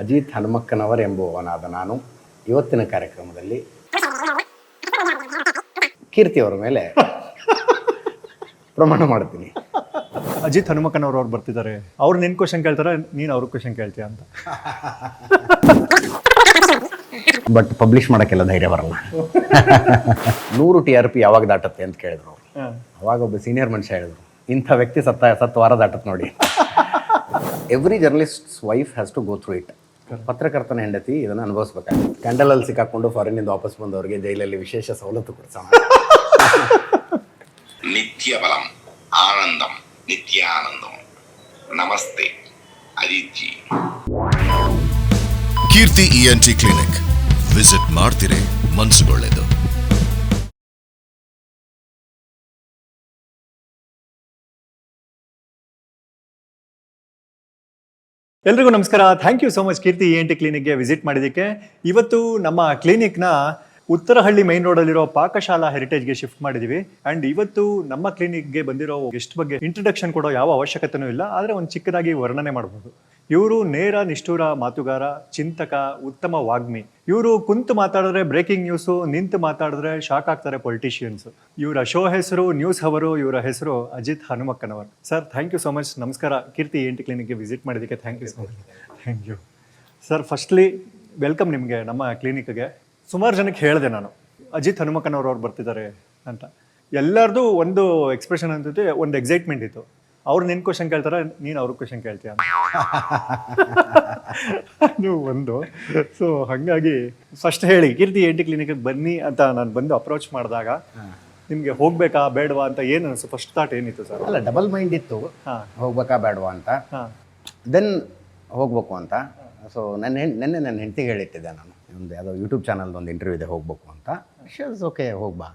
ಅಜಿತ್ ಹನುಮಕ್ಕನವರ್ ಎಂಬುವನಾದ ನಾನು ಇವತ್ತಿನ ಕಾರ್ಯಕ್ರಮದಲ್ಲಿ ಕೀರ್ತಿಯವರ ಮೇಲೆ ಪ್ರಮಾಣ ಮಾಡ್ತೀನಿ ಅಜಿತ್ ಹನುಮಕ್ಕನವ್ರು ಅವ್ರು ಬರ್ತಿದ್ದಾರೆ. ಅವ್ರು ನಿನ್ ಕ್ವಶನ್ ಕೇಳ್ತಾರೆ ನೀನು ಅವ್ರ ಕ್ವಶನ್ ಕೇಳ್ತೀಯ ಅಂತ. ಬಟ್ ಪಬ್ಲಿಷ್ ಮಾಡೋಕ್ಕೆಲ್ಲ ಧೈರ್ಯ ಬರಲ್ಲ. ನೂರು ಟಿ ಆರ್ ಪಿ ಯಾವಾಗ ದಾಟತ್ತೆ ಅಂತ ಕೇಳಿದ್ರು ಅವ್ರು. ಅವಾಗ ಒಬ್ಬ ಸೀನಿಯರ್ ಮನುಷ್ಯ ಹೇಳಿದ್ರು ಇಂಥ ವ್ಯಕ್ತಿ ಸತ್ತ ಸತ್ತು ವಾರ ದಾಟತ್ ನೋಡಿ every journalist wife has to go through it ಪತ್ರಕರ್ತನ ಹೆಂಡತಿ ಇದನ್ನು ಅನುಭವಿಸ್ಬೇಕಾಗಿತ್ತು. ಕ್ಯಾಂಡಲಲ್ಲಿ ಸಿಕ್ಕಾಕೊಂಡು ಇಂದ ವಾಪಸ್ ಬಂದವರಿಗೆ ಜೈಲಲ್ಲಿ ವಿಶೇಷ ಸವಲತ್ತು ಕೊಡ್ಸೋಣ ನಿತ್ಯ ಬಲಂ ಆನಂದಂ ನಿತ್ಯ ಆನಂದಂ ನಮಸ್ತೆ Aditi Keerthi E N T clinic visit ಮಾಡ್ತೀರಿ ಮನಸ್ಸುಗೊಳ್ಳೆದು ಎಲ್ರಿಗೂ ನಮಸ್ಕಾರ. Thank you so much Keerthi E N ಕ್ಲಿನಿಕ್ಗೆ visit ಮಾಡಿದ್ದಕ್ಕೆ. ಇವತ್ತು ನಮ್ಮ ಕ್ಲಿನಿಕ್ನ ಉತ್ತರಹಳ್ಳಿ ಮೈನ್ ರೋಡಲ್ಲಿರೋ ಪಾಕಶಾಲಾ ಹೆರಿಟೇಜ್ಗೆ ಶಿಫ್ಟ್ ಮಾಡಿದ್ದೀವಿ. ಆ್ಯಂಡ್ ಇವತ್ತು ನಮ್ಮ ಕ್ಲಿನಿಕ್ಗೆ ಬಂದಿರೋ ಗೆಸ್ಟ್ ಬಗ್ಗೆ ಇಂಟ್ರಡಕ್ಷನ್ ಕೊಡೋ ಯಾವ ಅವಶ್ಯಕತೆನೂ ಇಲ್ಲ. ಆದರೆ ಒಂದು ಚಿಕ್ಕದಾಗಿ ವರ್ಣನೆ ಮಾಡ್ಬೋದು. ಇವರು ನೇರ ನಿಷ್ಠುರ ಮಾತುಗಾರ, ಚಿಂತಕ, ಉತ್ತಮ ವಾಗ್ಮಿ. ಇವರು ಕುಂತು ಮಾತಾಡಿದ್ರೆ ಬ್ರೇಕಿಂಗ್ ನ್ಯೂಸು ನಿಂತು ಮಾತಾಡಿದ್ರೆ ಶಾಕ್ ಆಗ್ತಾರೆ ಪೊಲಿಟಿಷಿಯನ್ಸ್ ಇವರ ಶೋ ಹೆಸರು ನ್ಯೂಸ್ ಅವರು, ಇವರ ಹೆಸರು Ajit Hanumakkanavar. Sir thank you so much ನಮಸ್ಕಾರ. ಕೀರ್ತಿ ಎಂಟಿ ಕ್ಲಿನಿಕ್ಗೆ ವಿಸಿಟ್ ಮಾಡಿದ್ದಕ್ಕೆ thank you so thank you sir firstly welcome ನಿಮಗೆ ನಮ್ಮ ಕ್ಲಿನಿಕ್ಗೆ ಸುಮಾರು ಜನಕ್ಕೆ ಹೇಳಿದೆ ನಾನು. ಅಜಿತ್ ಹನುಮಕ್ಕನವರು ಅವ್ರು ಬರ್ತಿದ್ದಾರೆ ಅಂತ. ಎಲ್ಲರದು ಒಂದು ಎಕ್ಸ್ಪ್ರೆಷನ್ ಅಂತ ಒಂದು ಎಕ್ಸೈಟ್ಮೆಂಟ್ ಇತ್ತು. ಅವ್ರು ನಿನ್ನ ಕ್ವಶನ್ ಕೇಳ್ತಾರೆ ನೀನು ಅವ್ರ ಕ್ವಶನ್ ಕೇಳ್ತೀಯ ನೀವು ಒಂದು. ಸೊ ಹಾಗಾಗಿ ಫಸ್ಟ್ ಹೇಳಿ ಕೀರ್ತಿ ಎಂಟಿ ಕ್ಲಿನಿಕ್ಗೆ ಬನ್ನಿ ಅಂತ ನಾನು ಬಂದು ಅಪ್ರೋಚ್ ಮಾಡಿದಾಗ ನಿಮಗೆ ಹೋಗ್ಬೇಕಾ ಬೇಡವಾ ಅಂತ ಏನು ಅನಿಸ್ತು ಫಸ್ಟ್ ಥಾಟ್ ಏನಿತ್ತು ಸರ್? ಅಲ್ಲ ಡಬಲ್ ಮೈಂಡ್ ಇತ್ತು. ಹಾಂ. ಹೋಗ್ಬೇಕಾ ಬೇಡವಾ ಅಂತ. ಹಾಂ. ದೆನ್ ಹೋಗ್ಬೇಕು ಅಂತ. ಸೊ ನನ್ನ ಹೆಣ್ ನೆನ್ನೆ ನನ್ನ ಹೆಂಡತಿಗೆ ಹೇಳಿಟ್ಟಿದ್ದೆ ನಾನು. ಒಂದು ಯಾವುದೋ ಯೂಟ್ಯೂಬ್ ಚಾನಲ್ದು ಒಂದು ಇಂಟರ್ವ್ಯೂ ಇದೆ ಹೋಗ್ಬೇಕು ಅಂತ. ಶೋಕೆ ಓಕೆ ಹೋಗ್ಬಾ.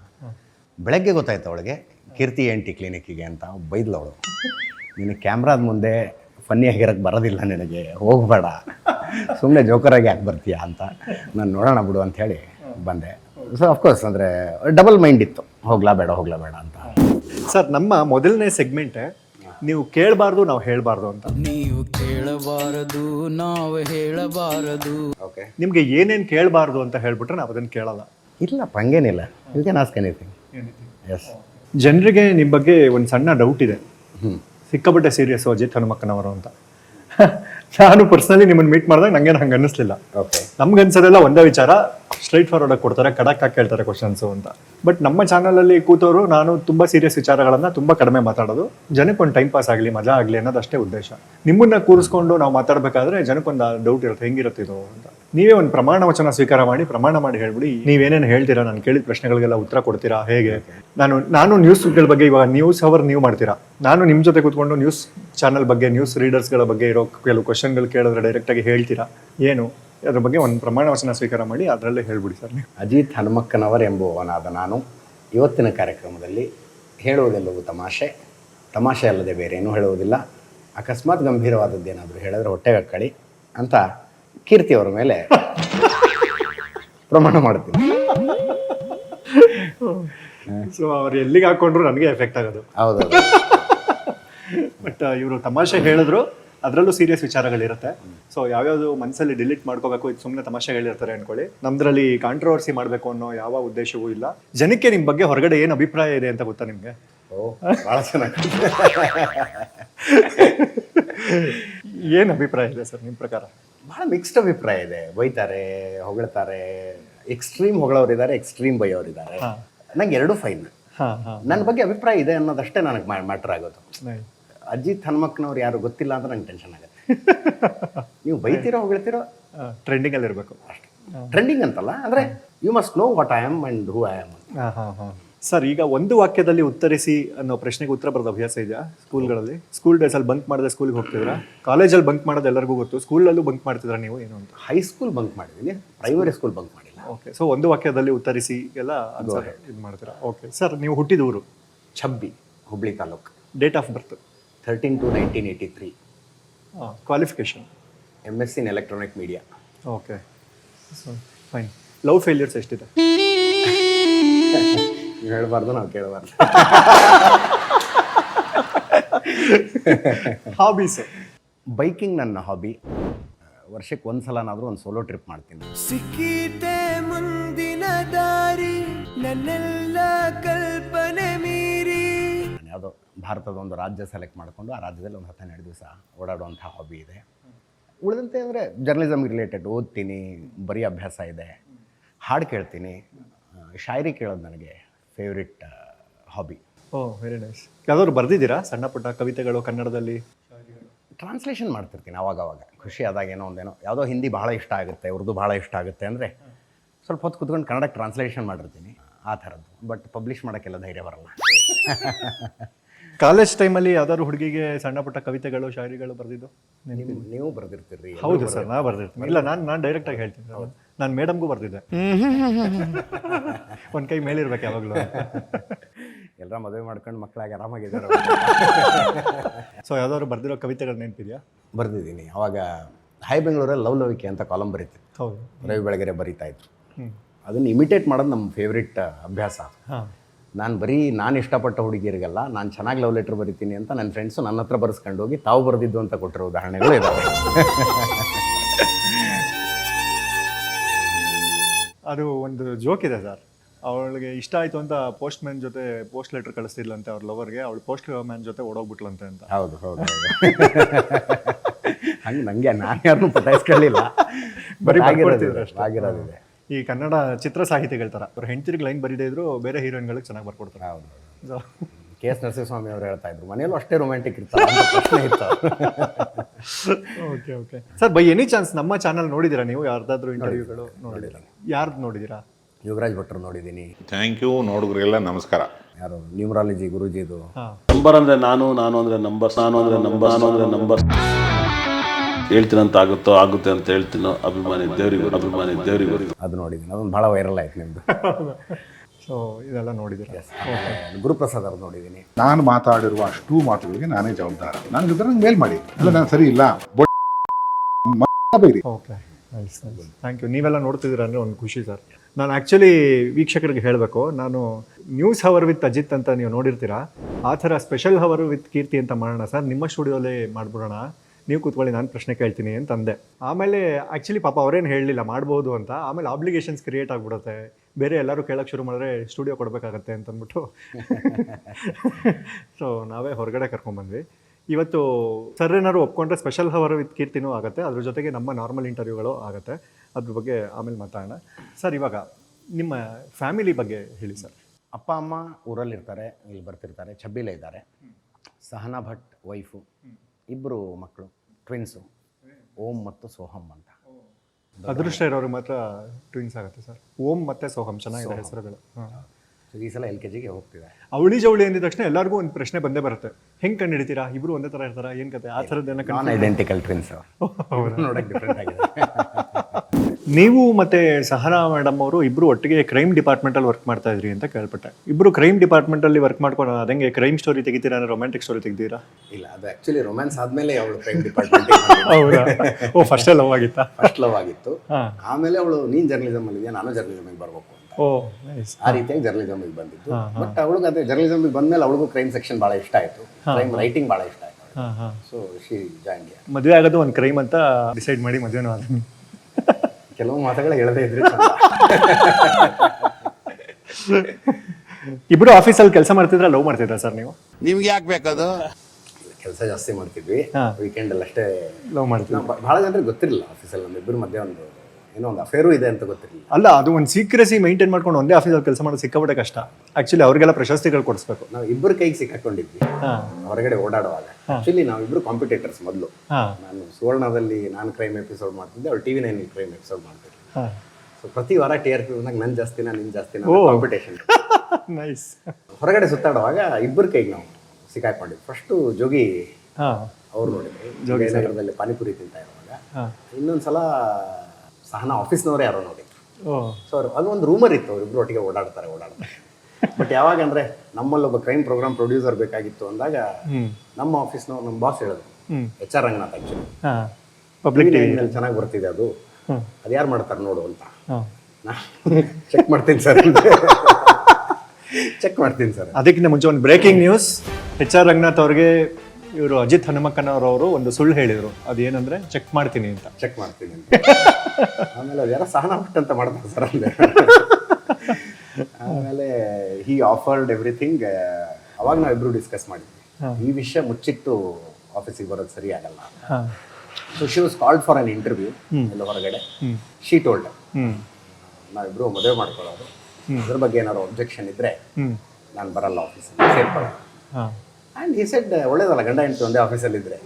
ಬೆಳಗ್ಗೆ ಗೊತ್ತಾಯ್ತು ಅವಳಿಗೆ. ಕೀರ್ತಿ ಎಂಟಿ ಕ್ಲಿನಿಕ್ಕಿಗೆ ಅಂತ ಬೈದ್ಲು ಅವಳು ನಿನಗೆ ಕ್ಯಾಮ್ರಾದ ಮುಂದೆ ಫನ್ನಿ ಆಗಿರೋಕ್ಕೆ ಬರೋದಿಲ್ಲ ನಿನಗೆ ಹೋಗಬೇಡ. ಸುಮ್ಮನೆ ಜೋಕರಾಗಿ ಯಾಕೆ ಬರ್ತೀಯಾ ಅಂತ ನಾನು ನೋಡೋಣ ಬಿಡು ಅಂತ ಹೇಳಿ ಬಂದೆ. ಸೊ ಅಫ್ಕೋರ್ಸ್ ಅಂದರೆ ಡಬಲ್ ಮೈಂಡ್ ಇತ್ತು. ಹೋಗ್ಲಾ ಬೇಡ ಹೋಗ್ಲಾ ಬೇಡ ಅಂತ. ಸರ್ ನಮ್ಮ ಮೊದಲನೇ ಸೆಗ್ಮೆಂಟ್ ನೀವು ಕೇಳಬಾರ್ದು ನಾವು ಹೇಳಬಾರ್ದು ಅಂತ. ನೀವು ಕೇಳಬಾರದು ನಾವು ಹೇಳಬಾರದು. ಓಕೆ ನಿಮಗೆ ಏನೇನು ಕೇಳಬಾರ್ದು ಅಂತ ಹೇಳ್ಬಿಟ್ರೆ ನಾವು ಅದನ್ನು ಕೇಳಲ್ಲ. ಇಲ್ಲಪ್ಪ ಹಂಗೇನಿಲ್ಲ. You can ask anything yes ಜನರಿಗೆ ನಿಮ್ಮ ಬಗ್ಗೆ ಒಂದು ಸಣ್ಣ ಡೌಟ್ ಇದೆ. ಸಿಕ್ಕಾಪಟ್ಟೆ ಸೀರಿಯಸ್ ಅಜಿತ್ ಹನುಮಕ್ಕನವರು ಅಂತ. ನಾನು ಪರ್ಸನಲಿ ನಿಮ್ಮನ್ನ ಮೀಟ್ ಮಾಡಿದಾಗ ನಂಗೇನು ಹಂಗೆ ಅನ್ನಿಸ್ಲಿಲ್ಲ. ಓಕೆ ನಮ್ಗೆ ಅನ್ಸೋದೆಲ್ಲ ಒಂದೇ ವಿಚಾರ ಸ್ಟ್ರೈಟ್ ಫಾರ್ವರ್ಡ್ ಆಗಿ ಕೊಡ್ತಾರೆ ಕಡಕ್ ಹಾಕಿ ಕೇಳ್ತಾರೆ ಕ್ವಶನ್ಸು ಅಂತ. ಬಟ್ ನಮ್ಮ ಚಾನಲಲ್ಲಿ ಕೂತವರು ನಾನು ತುಂಬ ಸೀರಿಯಸ್ ವಿಚಾರಗಳನ್ನ ತುಂಬ ಕಡಿಮೆ ಮಾತಾಡೋದು. ಜನಕ್ಕೆ ಒಂದು ಟೈಮ್ ಪಾಸ್ ಆಗಲಿ ಮಜಾ ಆಗಲಿ ಅನ್ನೋದಷ್ಟೇ ಉದ್ದೇಶ. ನಿಮ್ಮನ್ನ ಕೂರಿಸ್ಕೊಂಡು ನಾವು ಮಾತಾಡಬೇಕಾದ್ರೆ ಜನಕ್ಕೊಂದು ಡೌಟ್ ಇರುತ್ತೆ ಹೆಂಗಿರುತ್ತೆ ಇದು ಅಂತ. ನೀವೇ ಒಂದು ಪ್ರಮಾಣ ವಚನ ಸ್ವೀಕಾರ ಮಾಡಿ ಪ್ರಮಾಣ ಮಾಡಿ ಹೇಳ್ಬಿಡಿ ನೀವೇನೇನು ಹೇಳ್ತೀರಾ ನಾನು ಕೇಳಿದ ಪ್ರಶ್ನೆಗಳಿಗೆಲ್ಲ ಉತ್ತರ ಕೊಡ್ತೀರಾ ಹೇಗೆ? ನಾನು ನಾನು ನ್ಯೂಸ್ಗಳ ಬಗ್ಗೆ ಇವಾಗ ನ್ಯೂಸ್ ಅವರ್ ನೀವು ಮಾಡ್ತೀರಾ? ನಾನು ನಿಮ್ಮ ಜೊತೆ ಕೂತ್ಕೊಂಡು ನ್ಯೂಸ್ ಚಾನಲ್ ಬಗ್ಗೆ ನ್ಯೂಸ್ ರೀಡರ್ಸ್ಗಳ ಬಗ್ಗೆ ಇರೋ ಕೆಲವು ಕ್ವಶನ್ಗಳು ಕೇಳಿದ್ರೆ ಡೈರೆಕ್ಟಾಗಿ ಹೇಳ್ತೀರಾ? ಏನು? ಅದ್ರ ಬಗ್ಗೆ ಒಂದು ಪ್ರಮಾಣ ವಚನ ಸ್ವೀಕಾರ ಮಾಡಿ ಅದರಲ್ಲೇ ಹೇಳ್ಬಿಡಿ ಸರ್ ನೀವು. ಅಜಿತ್ ಹನುಮಕ್ಕನವರ್ ಎಂಬುವನಾದ ನಾನು ಇವತ್ತಿನ ಕಾರ್ಯಕ್ರಮದಲ್ಲಿ ಹೇಳುವುದೆಲ್ಲವೂ ತಮಾಷೆ. ತಮಾಷೆ ಅಲ್ಲದೆ ಬೇರೆ ಏನೂ ಹೇಳುವುದಿಲ್ಲ. ಅಕಸ್ಮಾತ್ ಗಂಭೀರವಾದದ್ದೇನಾದರೂ ಹೇಳಿದ್ರೆ ಹೊಟ್ಟೆ ಕಳಿ ಅಂತ ಕೀರ್ತಿಯವರ ಮೇಲೆ ಪ್ರಮಾಣ ಮಾಡ್ತೀನಿ ಸೊ ಅವ್ರು ಎಲ್ಲಿಗೆ ಹಾಕೊಂಡ್ರು ನನಗೆ ಎಫೆಕ್ಟ್ ಆಗೋದು. ಹೌದು ಬಟ್ ಇವರು ತಮಾಷೆ ಹೇಳಿದ್ರು. ಅದರಲ್ಲೂ ಸೀರಿಯಸ್ ವಿಚಾರಗಳಿರುತ್ತೆ. ಸೊ ಯಾವ್ಯಾವುದು ಮನಸ್ಸಲ್ಲಿ ಡಿಲೀಟ್ ಮಾಡ್ಕೋಬೇಕು ಇದು ಸುಮ್ಮನೆ ತಮಾಷೆಗಳಿರ್ತಾರೆ ಅನ್ಕೊಳ್ಳಿ. ನಮ್ದ್ರಲ್ಲಿ ಕಾಂಟ್ರವರ್ಸಿ ಮಾಡಬೇಕು ಅನ್ನೋ ಯಾವ ಉದ್ದೇಶವೂ ಇಲ್ಲ. ಜನಕ್ಕೆ ನಿಮ್ಮ ಬಗ್ಗೆ ಹೊರಗಡೆ ಏನು ಅಭಿಪ್ರಾಯ ಇದೆ ಅಂತ ಗೊತ್ತಾ ನಿಮಗೆ? ಓಹ್ ಭಾಳ ಚೆನ್ನಾಗಿ ಏನು ಅಭಿಪ್ರಾಯ ಇದೆ ಸರ್ ನಿಮ್ಮ ಪ್ರಕಾರ? ಭಾಳ ಮಿಕ್ಸ್ಡ್ ಅಭಿಪ್ರಾಯ ಇದೆ. ಬೈತಾರೆ ಹೊಗಳ್ತಾರೆ ಎಕ್ಸ್ಟ್ರೀಮ್ ಹೊಗಳವರಿದ್ದಾರೆ ಎಕ್ಸ್ಟ್ರೀಮ್ ಬೈಯೋರಿದ್ದಾರೆ ನಂಗೆ ಎರಡು ಫೈನ್ ನನ್ನ ಬಗ್ಗೆ ಅಭಿಪ್ರಾಯ ಇದೆ ಅನ್ನೋದಷ್ಟೇ ನನಗೆ ಮ್ಯಾಟ್ರ್ ಆಗೋದು. ಅಜಿತ್ ಹನುಮಕ್ನವ್ರು ಯಾರು ಗೊತ್ತಿಲ್ಲ ಅಂತ ನಂಗೆ ಟೆನ್ಷನ್ ಆಗುತ್ತೆ. ನೀವು ಬೈತೀರೋ ಹೊಗಳ್ತೀರೋ? ಟ್ರೆಂಡಿಂಗಲ್ಲಿ ಇರಬೇಕು. ಟ್ರೆಂಡಿಂಗ್ ಅಂತಲ್ಲ ಅಂದರೆ you must know what I am and who I am ಹಾಂ ಹಾಂ ಹಾಂ. ಸರ್ ಈಗ ಒಂದು ವಾಕ್ಯದಲ್ಲಿ ಉತ್ತರಿಸಿ ಅನ್ನೋ ಪ್ರಶ್ನೆಗೆ ಉತ್ತರ ಬರೋದು ಅಭ್ಯಾಸ ಇದೆಯಾ ಸ್ಕೂಲ್ಗಳಲ್ಲಿ? ಸ್ಕೂಲ್ ಡೇಸಲ್ಲಿ ಬಂಕ್ ಮಾಡಿದ್ರೆ ಸ್ಕೂಲ್ಗೆ ಹೋಗ್ತಿದ್ರಾ? ಕಾಲೇಜಲ್ಲಿ ಬಂಕ್ ಮಾಡೋದು ಎಲ್ಲರಿಗೂ ಗೊತ್ತು. ಸ್ಕೂಲಲ್ಲೂ ಬಂಕ್ ಮಾಡ್ತಿದ್ರಾ ನೀವು? ಏನು ಅಂತ? ಹೈಸ್ಕೂಲ್ ಬಂಕ್ ಮಾಡಿದ್ದೀನಿ ಪ್ರೈಮರಿ ಸ್ಕೂಲ್ ಬಂಕ್ ಮಾಡಿಲ್ಲ. ಓಕೆ ಸೊ ಒಂದು ವಾಕ್ಯದಲ್ಲಿ ಉತ್ತರಿಸಿ ಎಲ್ಲ ಇದು ಮಾಡ್ತೀರಾ? ಓಕೆ ಸರ್ ನೀವು ಹುಟ್ಟಿದ ಊರು? Chabbi Hubli taluk. Date of birth thirteen two nineteen eighty three qualification M S in electronic media okay so fine love failures ಎಷ್ಟಿದೆ? ನೀವು ಹೇಳಬಾರ್ದು ನಾವು ಕೇಳಬಾರ್ದು. ಹಾಬೀಸ್ ಬೈಕಿಂಗ್ ನನ್ನ ಹಾಬಿ ವರ್ಷಕ್ಕೆ ಒಂದು ಸಲನಾದರೂ ಒಂದು ಸೋಲೋ ಟ್ರಿಪ್ ಮಾಡ್ತೀನಿ. ಸಿಕ್ಕಿತೆ ಮುಂದಿನ ದಾರಿ ನನ್ನೆಲ್ಲ ಕಲ್ ಯಾವುದೋ ಭಾರತದ ಒಂದು ರಾಜ್ಯ ಸೆಲೆಕ್ಟ್ ಮಾಡಿಕೊಂಡು ಆ ರಾಜ್ಯದಲ್ಲಿ ಒಂದು ಹತ್ತೆರಡು ದಿವಸ ಓಡಾಡುವಂಥ ಹಾಬಿ ಇದೆ. ಉಳಿದಂತೆ ಅಂದರೆ ಜರ್ನಲಿಸಮ್ ರಿಲೇಟೆಡ್ ಓದ್ತೀನಿ ಬರೀ ಅಭ್ಯಾಸ ಇದೆ. ಹಾಡು ಕೇಳ್ತೀನಿ. ಶಾಯರಿ ಕೇಳೋದು ನನಗೆ favourite hobby oh very nice ಯಾವ್ದಾದ್ರು ಬರ್ದಿದ್ದೀರಾ ಸಣ್ಣ ಪುಟ್ಟ ಕವಿತೆಗಳು ಕನ್ನಡದಲ್ಲಿ? ಟ್ರಾನ್ಸ್ಲೇಷನ್ ಮಾಡ್ತಿರ್ತೀನಿ ಅವಾಗ ಅವಾಗ ಖುಷಿ ಆದಾಗ ಏನೋ ಒಂದೇನೋ ಯಾವುದೋ ಹಿಂದಿ ಭಾಳ ಇಷ್ಟ ಆಗುತ್ತೆ ಉರ್ದು ಭಾಳ ಇಷ್ಟ ಆಗುತ್ತೆ ಅಂದರೆ ಸ್ವಲ್ಪ ಹೊತ್ತು ಕುತ್ಕೊಂಡು ಕನ್ನಡಕ್ಕೆ ಟ್ರಾನ್ಸ್ಲೇಷನ್ ಮಾಡಿರ್ತೀನಿ. ಆ ಥರದ್ದು. ಬಟ್ ಪಬ್ಲಿಷ್ ಮಾಡೋಕ್ಕೆಲ್ಲ ಧೈರ್ಯ ಬರಲ್ಲ. ಕಾಲೇಜ್ ಟೈಮಲ್ಲಿ ಯಾವ್ದಾದ್ರು ಹುಡುಗಿಗೆ ಸಣ್ಣ ಪುಟ್ಟ ಕವಿತೆಗಳು ಶಾಯರಿಗಳು ಬರೆದಿದ್ದು? ನೀವು ನೀವು ಬರೆದಿರ್ತೀರಿ ಹೌದು ಸರ್ ನಾ ಬರ್ದಿರ್ತೀನಿ. ಇಲ್ಲ ನಾನು ನಾನು ಡೈರೆಕ್ಟ್ ಆಗಿ ಹೇಳ್ತೀನಿ ನಾನು ಮೇಡಮ್ಗೂ ಬರ್ದಿದ್ದೆ. ಒಂದು ಕೈ ಮೇಲಿರ್ಬೇಕು ಯಾವಾಗಲೂ. ಎಲ್ಲರ ಮದುವೆ ಮಾಡ್ಕೊಂಡು ಮಕ್ಕಳಾಗಿ ಆರಾಮಾಗಿದ್ದಾರೆ ಸೊ ಯಾವ್ದಾದ್ರು ಬರ್ದಿರೋ ಕವಿತೆಗಳು ನೆನಪಿದ್ಯಾ? ಬರೆದಿದ್ದೀನಿ. ಅವಾಗ ಹೈ ಬೆಂಗಳೂರಲ್ಲಿ ಲವ್ ಲವಿಕೆ ಅಂತ ಕಾಲಮ್ ಬರೀತಿದ್ದೆ ಹೌದು. ರವಿ ಬೆಳಗೆರೆ ಬರೀತಾ ಇದ್ರು. ಅದನ್ನು ಇಮಿಟೇಟ್ ಮಾಡೋದು ನಮ್ಮ ಫೇವ್ರೆಟ್ ಅಭ್ಯಾಸ. ಹಾಂ. ನಾನು ಬರೀ ನಾನು ಇಷ್ಟಪಟ್ಟ ಹುಡುಗಿಯರಿಗೆಲ್ಲ ನಾನು ಚೆನ್ನಾಗಿ ಲವ್ ಲೆಟ್ರ್ ಬರಿತೀನಿ ಅಂತ ನನ್ನ ಫ್ರೆಂಡ್ಸು ನನ್ನ ಹತ್ರ ಬರ್ಸ್ಕೊಂಡು ಹೋಗಿ ತಾವು ಬರೆದಿದ್ದು ಅಂತ ಕೊಟ್ಟಿರೋ ಉದಾಹರಣೆಗಳು ಇದ್ದಾವೆ ಅದು ಒಂದು ಜೋಕ್ ಇದೆ ಸರ್ ಅವಳಿಗೆ ಇಷ್ಟ ಆಯಿತು ಅಂತ ಪೋಸ್ಟ್ ಮ್ಯಾನ್ ಜೊತೆ ಪೋಸ್ಟ್ ಲೆಟರ್ ಕಳಿಸ್ತಿದ್ಲಂತೆ ಅವ್ರ ಲವರ್ಗೆ ಅವಳು ಪೋಸ್ಟ್ ಮ್ಯಾನ್ ಜೊತೆ ಓಡೋಗ್ಬಿಟ್ಲಂತೆ ಅಂತ. ಹೌದು ಹೌದು ಹೌದು. ಹಂಗೆ ನನಗೆ ನಾನು ಯಾರನ್ನೂ ಪಟಾಯಿಸ್ಕೊಳ್ಳಿಲ್ಲ ಬರೀ. ಆಗಿರೋದಿದೆ. ಈ ಕನ್ನಡ ಚಿತ್ರ ಸಾಹಿತಿಗಳ ಥರ ಅವ್ರು ಹೆಂಡತಿರಿಗೆ ಲೈನ್ ಬರೀದೇ ಇದ್ರು ಬೇರೆ ಹೀರೋಯಿನ್ಗಳಿಗೆ ಚೆನ್ನಾಗಿ ಬರ್ಕೊಡ್ತಾರೆ. ಹೌದು. ಸೊ ಕೆ ಎಸ್ ನರಸಿಂಹಸ್ವಾಮಿ ಅವರು ಹೇಳ್ತಾ ಇದ್ರು ಮನೆಯಲ್ಲೂ ಅಷ್ಟೇ ರೊಮ್ಯಾಂಟಿಕ್ ಇರ್ತಾರೆ ಅಂತ ಪ್ರಶ್ನೆ ಇತ್ತು. Okay okay sir by any chance ನಮ್ಮ ಚಾನಲ್ ನೋಡಿದ್ದೀರಾ ನೀವು? ಯಾರ್ದಾದ್ರೂ ಇಂಟರ್ವ್ಯೂಗಳು ನೋಡಿದ್ದೀರಾ ಯಾರ್ದು ನೋಡಿದ್ದೀರಾ ಯುವರಾಜ್ ಭಟ್ರು ನೋಡಿದ್ದೀನಿ ಥ್ಯಾಂಕ್ ಯು ನೋಡುಗರಿಗೆಲ್ಲ ನಮಸ್ಕಾರ. ಯಾರು? ನ್ಯೂಮರಾಲಜಿ ಗುರೂಜಿದು. ಹಾಂ. ನಂಬರ್ ಅಂದ್ರೆ ನಾನು ನಾನು ಅಂದ್ರೆ ನಂಬರ್ ನಾನು ಅಂದ್ರೆ ನಂಬರ್ ನಾನು ಅಂದ್ರೆ ನಂಬರ್ ಹೇಳ್ತೀನಂತ ಆಗುತ್ತೋ ಆಗುತ್ತೆ ಅಂತ ಹೇಳ್ತೀನೋ ಅಭಿಮಾನಿ ದೇವರಿಗೂ ಅಭಿಮಾನಿ ದೇವರಿಗೂ. ಅದು ನೋಡಿದ್ದೀನಿ. ಅದೊಂದು ಭಾಳ ವೈರಲ್ ಆಯ್ತು ನಿಮ್ಮದು ಸೊ ಇದೆಲ್ಲ ನೋಡಿದ್ದೀರಾ? ಗುರುಪ್ರಸಾದ್ ಅವ್ರು ನೋಡಿದ್ದೀನಿ. ನಾನು ಮಾತಾಡಿರುವ ಅಷ್ಟು ಮಾತುಗಳಿಗೆ ನಾನೇ ಜವಾಬ್ದಾರ. ನನಗೆ ನಂಗೆ ಮೇಲ್ ಮಾಡಿ. ಅಲ್ಲ ನಾನು ಸರಿ ಇಲ್ಲ. ಬೈರಿ ಓಕೆ ಥ್ಯಾಂಕ್ ಯು ನೀವೆಲ್ಲ ನೋಡ್ತಿದ್ದೀರ ಅಂದರೆ ಒಂದು ಖುಷಿ ಸರ್. ನಾನು ಆ್ಯಕ್ಚುಲಿ ವೀಕ್ಷಕರಿಗೆ ಹೇಳಬೇಕು. ನಾನು ನ್ಯೂಸ್ ಹವರ್ ವಿತ್ ಅಜಿತ್ ಅಂತ ನೀವು ನೋಡಿರ್ತೀರಾ? ಆ ಥರ ಸ್ಪೆಷಲ್ ಹವರ್ ವಿತ್ ಕೀರ್ತಿ ಅಂತ ಮಾಡೋಣ ಸರ್. ನಿಮ್ಮ ಸ್ಟುಡಿಯೋಲ್ಲೇ ಮಾಡ್ಬಿಡೋಣ. ನೀವು ಕೂತ್ಕೊಳ್ಳಿ ನಾನು ಪ್ರಶ್ನೆ ಕೇಳ್ತೀನಿ ಅಂತ ಅಂದೆ. ಆಮೇಲೆ ಆ್ಯಕ್ಚುಲಿ ಪಾಪ ಅವರೇನು ಹೇಳಲಿಲ್ಲ ಮಾಡ್ಬೋದು ಅಂತ. ಆಮೇಲೆ ಆಬ್ಲಿಗೇಷನ್ಸ್ ಕ್ರಿಯೇಟ್ ಆಗಿಬಿಡುತ್ತೆ. ಬೇರೆ ಎಲ್ಲರೂ ಕೇಳೋಕ್ಕೆ ಶುರು ಮಾಡಿದ್ರೆ ಸ್ಟುಡಿಯೋ ಕೊಡಬೇಕಾಗತ್ತೆ ಅಂತಂದ್ಬಿಟ್ಟು. ಸೊ ನಾವೇ ಹೊರಗಡೆ ಕರ್ಕೊಂಡ್ಬಂದ್ವಿ ಇವತ್ತು ಸರ್ ಏನಾದ್ರು ಒಪ್ಕೊಂಡ್ರೆ ಸ್ಪೆಷಲ್ ಹವರ್ ವಿತ್ ಕೀರ್ತಿನೂ ಆಗುತ್ತೆ. ಅದ್ರ ಜೊತೆಗೆ ನಮ್ಮ ನಾರ್ಮಲ್ ಇಂಟರ್ವ್ಯೂಗಳು ಆಗುತ್ತೆ. ಅದ್ರ ಬಗ್ಗೆ ಆಮೇಲೆ ಮಾತಾಡೋಣ. ಸರ್ ಇವಾಗ ನಿಮ್ಮ ಫ್ಯಾಮಿಲಿ ಬಗ್ಗೆ ಹೇಳಿ ಸರ್ ಅಪ್ಪ ಅಮ್ಮ ಊರಲ್ಲಿರ್ತಾರೆ ಇಲ್ಲಿ ಬರ್ತಿರ್ತಾರೆ ಛಬ್ಬಿಲೇ ಇದ್ದಾರೆ. ಸಹನಾ ಭಟ್ ವೈಫು ಇಬ್ಬರು ಮಕ್ಕಳು ಟ್ವಿನ್ಸು ಓಂ ಮತ್ತು ಸೋಹಮ್ ಅಂತ. ಅದೃಷ್ಟ ಇರೋರಿಗೆ ಮಾತ್ರ ಟ್ವಿನ್ಸ್ ಆಗುತ್ತೆ ಸರ್. ಓಂ ಮತ್ತೆ ಸೋಹಮ್ ಚೆನ್ನಾಗಿದೆ ಹೆಸರುಗಳು. ಸೊ ಈ ಸಲ ಎಲ್ ಕೆ ಜಿಗೆ ಹೋಗ್ತಿದೆ ಅವಳಿ ಜವಳಿ ಅಂದಿದ ತಕ್ಷಣ ಎಲ್ಲರಿಗೂ ಒಂದು ಪ್ರಶ್ನೆ ಬಂದೇ ಬರುತ್ತೆ. ಹೆಂಗೆ ಕಂಡು ಹಿಡಿತೀರಾ ಇಬ್ರು ಒಂದೇ ಥರ ಇರ್ತಾರ? ಏನು ಕತೆ? ಆ ಥರದ್ದೆಲ್ಲ ಐಡೆಂಟಿಕಲ್ ಟ್ವಿನ್ಸ್ ನೋಡಕ್ಕೆ ಡಿಫ್ರೆಂಟ್ ಆಗಿದೆ. ನೀವು ಮತ್ತೆ ಸಹನಾ ಮೇಡಮ್ ಅವರು ಇಬ್ರು ಒಟ್ಟಿಗೆ ಕ್ರೈಮ್ ಡಿಪಾರ್ಟ್ಮೆಂಟ್ ಅಲ್ಲಿ ವರ್ಕ್ ಮಾಡ್ತಾ ಇದ್ರಿ ಅಂತ ಕೇಳ್ಪಟ್ಟೆ. ಇಬ್ರು ಕ್ರೈಮ್ ಡಿಪಾರ್ಟ್ಮೆಂಟ್ ಅಲ್ಲಿ ವರ್ಕ್ ಮಾಡ್ಕೊಂಡು ಅದಂಗೆ ಕ್ರೈಮ್ ಸ್ಟೋರಿ ತೆಗಿತೀರಾ ರೊಮ್ಯಾಂಟಿಕ್ ಸ್ಟೋರಿ ತೆಗ್ದೀರಾ ಇಲ್ಲ ಅದು ಆಕ್ಚುಲಿ ರೊಮ್ಯಾನ್ಸ್ ಆದ್ಮೇಲೆ ಅವಳು crime department oh first love ಆಗಿತ್ತಾ? ಫಸ್ಟ್ ಲವ್ ಆಗಿತ್ತು. ಆಮೇಲೆ ಅವಳು ನೀನ್ ಜರ್ನಲಿಸಮ್ ಅಲ್ಲಿ ನಾನು ಜರ್ನಲಿಸಮಿಗೆ ಬರಬೇಕು ಅಂತ. ಓ ಆ ರೀತಿಯಾಗಿ ಜರ್ನಲಿಸಮ್ ಬಂದಿತ್ತು ಬಟ್ ಅವಳಿಗೆ ಅದೇ ಜರ್ನಲಿಸಮ್ ಬಂದ್ಮೇಲೆ ಅವಳಿಗೂ ಕ್ರೈಮ್ ಸೆಕ್ಷನ್ ಭಾಳ ಇಷ್ಟ ಆಯ್ತು. ಕ್ರೈಮ್ ರೈಟಿಂಗ್ ಭಾಳ ಇಷ್ಟ ಆಯ್ತು. ಸೊ ಶಿ ಜಾಯಿನ್ ಮದುವೆ ಆಗೋದು ಒಂದು ಕ್ರೈಮ್ ಅಂತ ಡಿಸೈಡ್ ಮಾಡಿ ಮದುವೆನೂ ಆದ ಕೆಲವು ಮಾತುಗಳು ಹೇಳದೇ ಇದ್ರೆ ಇಬ್ರು ಆಫೀಸಲ್ಲಿ ಕೆಲಸ ಮಾಡ್ತಿದ್ರ ಲವ್ ಮಾಡ್ತಿದ್ರ ಸರ್ ನೀವು? ನಿಮ್ಗೆ ಯಾಕೆ ಬೇಕದು? ಕೆಲಸ ಜಾಸ್ತಿ ಮಾಡ್ತಿದ್ವಿ. ವೀಕೆಂಡ್ ಅಲ್ಲಿ ಅಷ್ಟೇ. ಲವ್ ಮಾಡ್ತಿದ್ವಿ ಬಹಳ ಜನರಿಗೆ ಭಾಳ ಜನರಿಗೆ ಗೊತ್ತಿರಲಿಲ್ಲ ಆಫೀಸಲ್ಲಿ ನಮ್ಮಿಬ್ಬರ ಮಧ್ಯೆ ಒಂದು ಏನೋ ಒಂದು ಅಫೇರು ಇದೆ ಅಂತ ಗೊತ್ತಿರಲಿಲ್ಲ. ಅಲ್ಲ ಅದು ಒಂದು ಸೀಕ್ರೆಸಿ ಮೈಂಟೈನ್ ಮಾಡ್ಕೊಂಡು ಒಂದೇ ಆಫೀಸಲ್ಲಿ ಕೆಲಸ ಮಾಡೋದು ಸಿಕ್ಕಾಪಟ್ಟೆ ಕಷ್ಟ. ಆಕ್ಚುಲಿ ಅವ್ರಿಗೆಲ್ಲ ಪ್ರಶಸ್ತಿಗಳು ಕೊಡಿಸ್ಬೇಕು. ನಾವು ಇಬ್ಬರು ಕೈಗೆ ಸಿಕ್ಕಾಕೊಂಡಿದ್ವಿ. ಹಾಂ. ಹೊರಗಡೆ ಓಡಾಡುವಾಗ. ಆಕ್ಚುಲಿ ನಾವಿಬ್ರು ಕಾಂಪಿಟೇಟರ್ಸ್ ಮೊದಲು. ನಾನು ಸುವರ್ಣದಲ್ಲಿ ನಾನು ಕ್ರೈಮ್ ಎಪಿಸೋಡ್ ಮಾಡ್ತಿದ್ದೆ ಅವ್ರು ಟಿವಿ ನೈನ್ ಕ್ರೈಮ್ ಎಪಿಸೋಡ್ ಮಾಡ್ತಿದ್ದೆ ಹಾಂ. ಸೊ ಪ್ರತಿ ವಾರ ಟಿ ಆರ್ ಪಿ ಬಂದಾಗ ನನ್ನ ಜಾಸ್ತಿನ ನಿನ್ನ ಜಾಸ್ತಿನ ಕಾಂಪಿಟೇಷನ್ ನೈಸ್ ಹೊರಗಡೆ ಸುತ್ತಾಡುವಾಗ ಇಬ್ಬರು ಕೈಗೆ ನಾವು ಸಿಕ್ಕಾಕೊಂಡಿದ್ವಿ. ಫಸ್ಟು ಜೋಗಿ ಅವ್ರು ಅವ್ರು ನೋಡಿದ್ವಿ ಜೋಗಿನಗರದಲ್ಲಿ ಪಾನಿಪುರಿ ತಿಂತ ಇರುವಾಗ. ಇನ್ನೊಂದು ಸಲ ಸಹನಾ ಆಫೀಸ್ನವರೇ ಯಾರೋ ನೋಡಿದ್ರು. ಸೊ ಅಲ್ಲಿ ಅದು ಒಂದು ರೂಮರ್ ಇತ್ತು ಅವರಿಬ್ರು ಒಟ್ಟಿಗೆ ಓಡಾಡ್ತಾರೆ ಓಡಾಡ್ತಾರೆ. ಬಟ್ ಯಾವಾಗ ನಮ್ಮಲ್ಲಿ ನಮ್ಮಲ್ಲೊಬ್ಬ ಕ್ರೈಮ್ ಪ್ರೋಗ್ರಾಮ್ ಪ್ರೊಡ್ಯೂಸರ್ ಬೇಕಾಗಿತ್ತು ಅಂದಾಗ ನಮ್ಮ ಆಫೀಸ್ನವ್ರು ನಮ್ಮ ಬಾಸ್ ಹೇಳಿದ್ರು. H R Ranganath actually public TV ಚೆನ್ನಾಗಿ ಬರ್ತಿದೆ ಅದು. ಅದು ಯಾರು ಮಾಡ್ತಾರೆ ನೋಡು ಅಂತ. ಚೆಕ್ ಮಾಡ್ತೀನಿ ಸರ್ ಚೆಕ್ ಮಾಡ್ತೀನಿ ಸರ್ ಅದಕ್ಕಿಂತ ಮುಂಚೆ ಒಂದು breaking news H R Ranganath ಅವ್ರಿಗೆ ಇವರು ಅಜಿತ್ ಹನುಮಕ್ಕನವರವರು ಒಂದು ಸುಳ್ಳು ಹೇಳಿದರು. ಅದೇನಂದ್ರೆ ಚೆಕ್ ಮಾಡ್ತೀನಿ ಅಂತ. ಚೆಕ್ ಮಾಡ್ತೀನಿ ಅಂತ. ಆಮೇಲೆ ಅದು ಯಾರೋ ಸಹನ ಅಂತ ಮಾಡ್ತಾರೆ ಸರ್ ಅಂದ್ರೆ ಆಮೇಲೆ ಹಿ ಆಫರ್ಡ್ ಎವ್ರಿಥಿಂಗ್ ಅವಾಗ ನಾವಿಬ್ರು ಡಿಸ್ಕಸ್ ಮಾಡಿದ್ವಿ. ಈ ವಿಷಯ ಮುಚ್ಚಿಟ್ಟು ಆಫೀಸಿಗೆ ಬರೋದು ಸರಿ ಆಗಲ್ಲ. So she was called for an interview ಎಲ್ಲ ಹೊರಗಡೆ. ಶೀ ಟೋಲ್ಡ್ ನಾವಿಬ್ರು ಮದುವೆ ಮಾಡ್ಕೊಳ್ಳೋದು. ಅದ್ರ ಬಗ್ಗೆ ಏನಾದ್ರು ಒಬ್ಜೆಕ್ಷನ್ ಇದ್ರೆ ನಾನು ಬರಲ್ಲ ಆಫೀಸ್ ಸೇರ್ಕೊಳ್ಳೋದು ಹಾಂ. ಆ್ಯಂಡ್ ಈ ಸೆಡ್ ಒಳ್ಳೇದಲ್ಲ ಗಂಡ ಹೆಂಡತಿ ಒಂದೇ ಆಫೀಸಲ್ಲಿ ಇದ್ರೆ.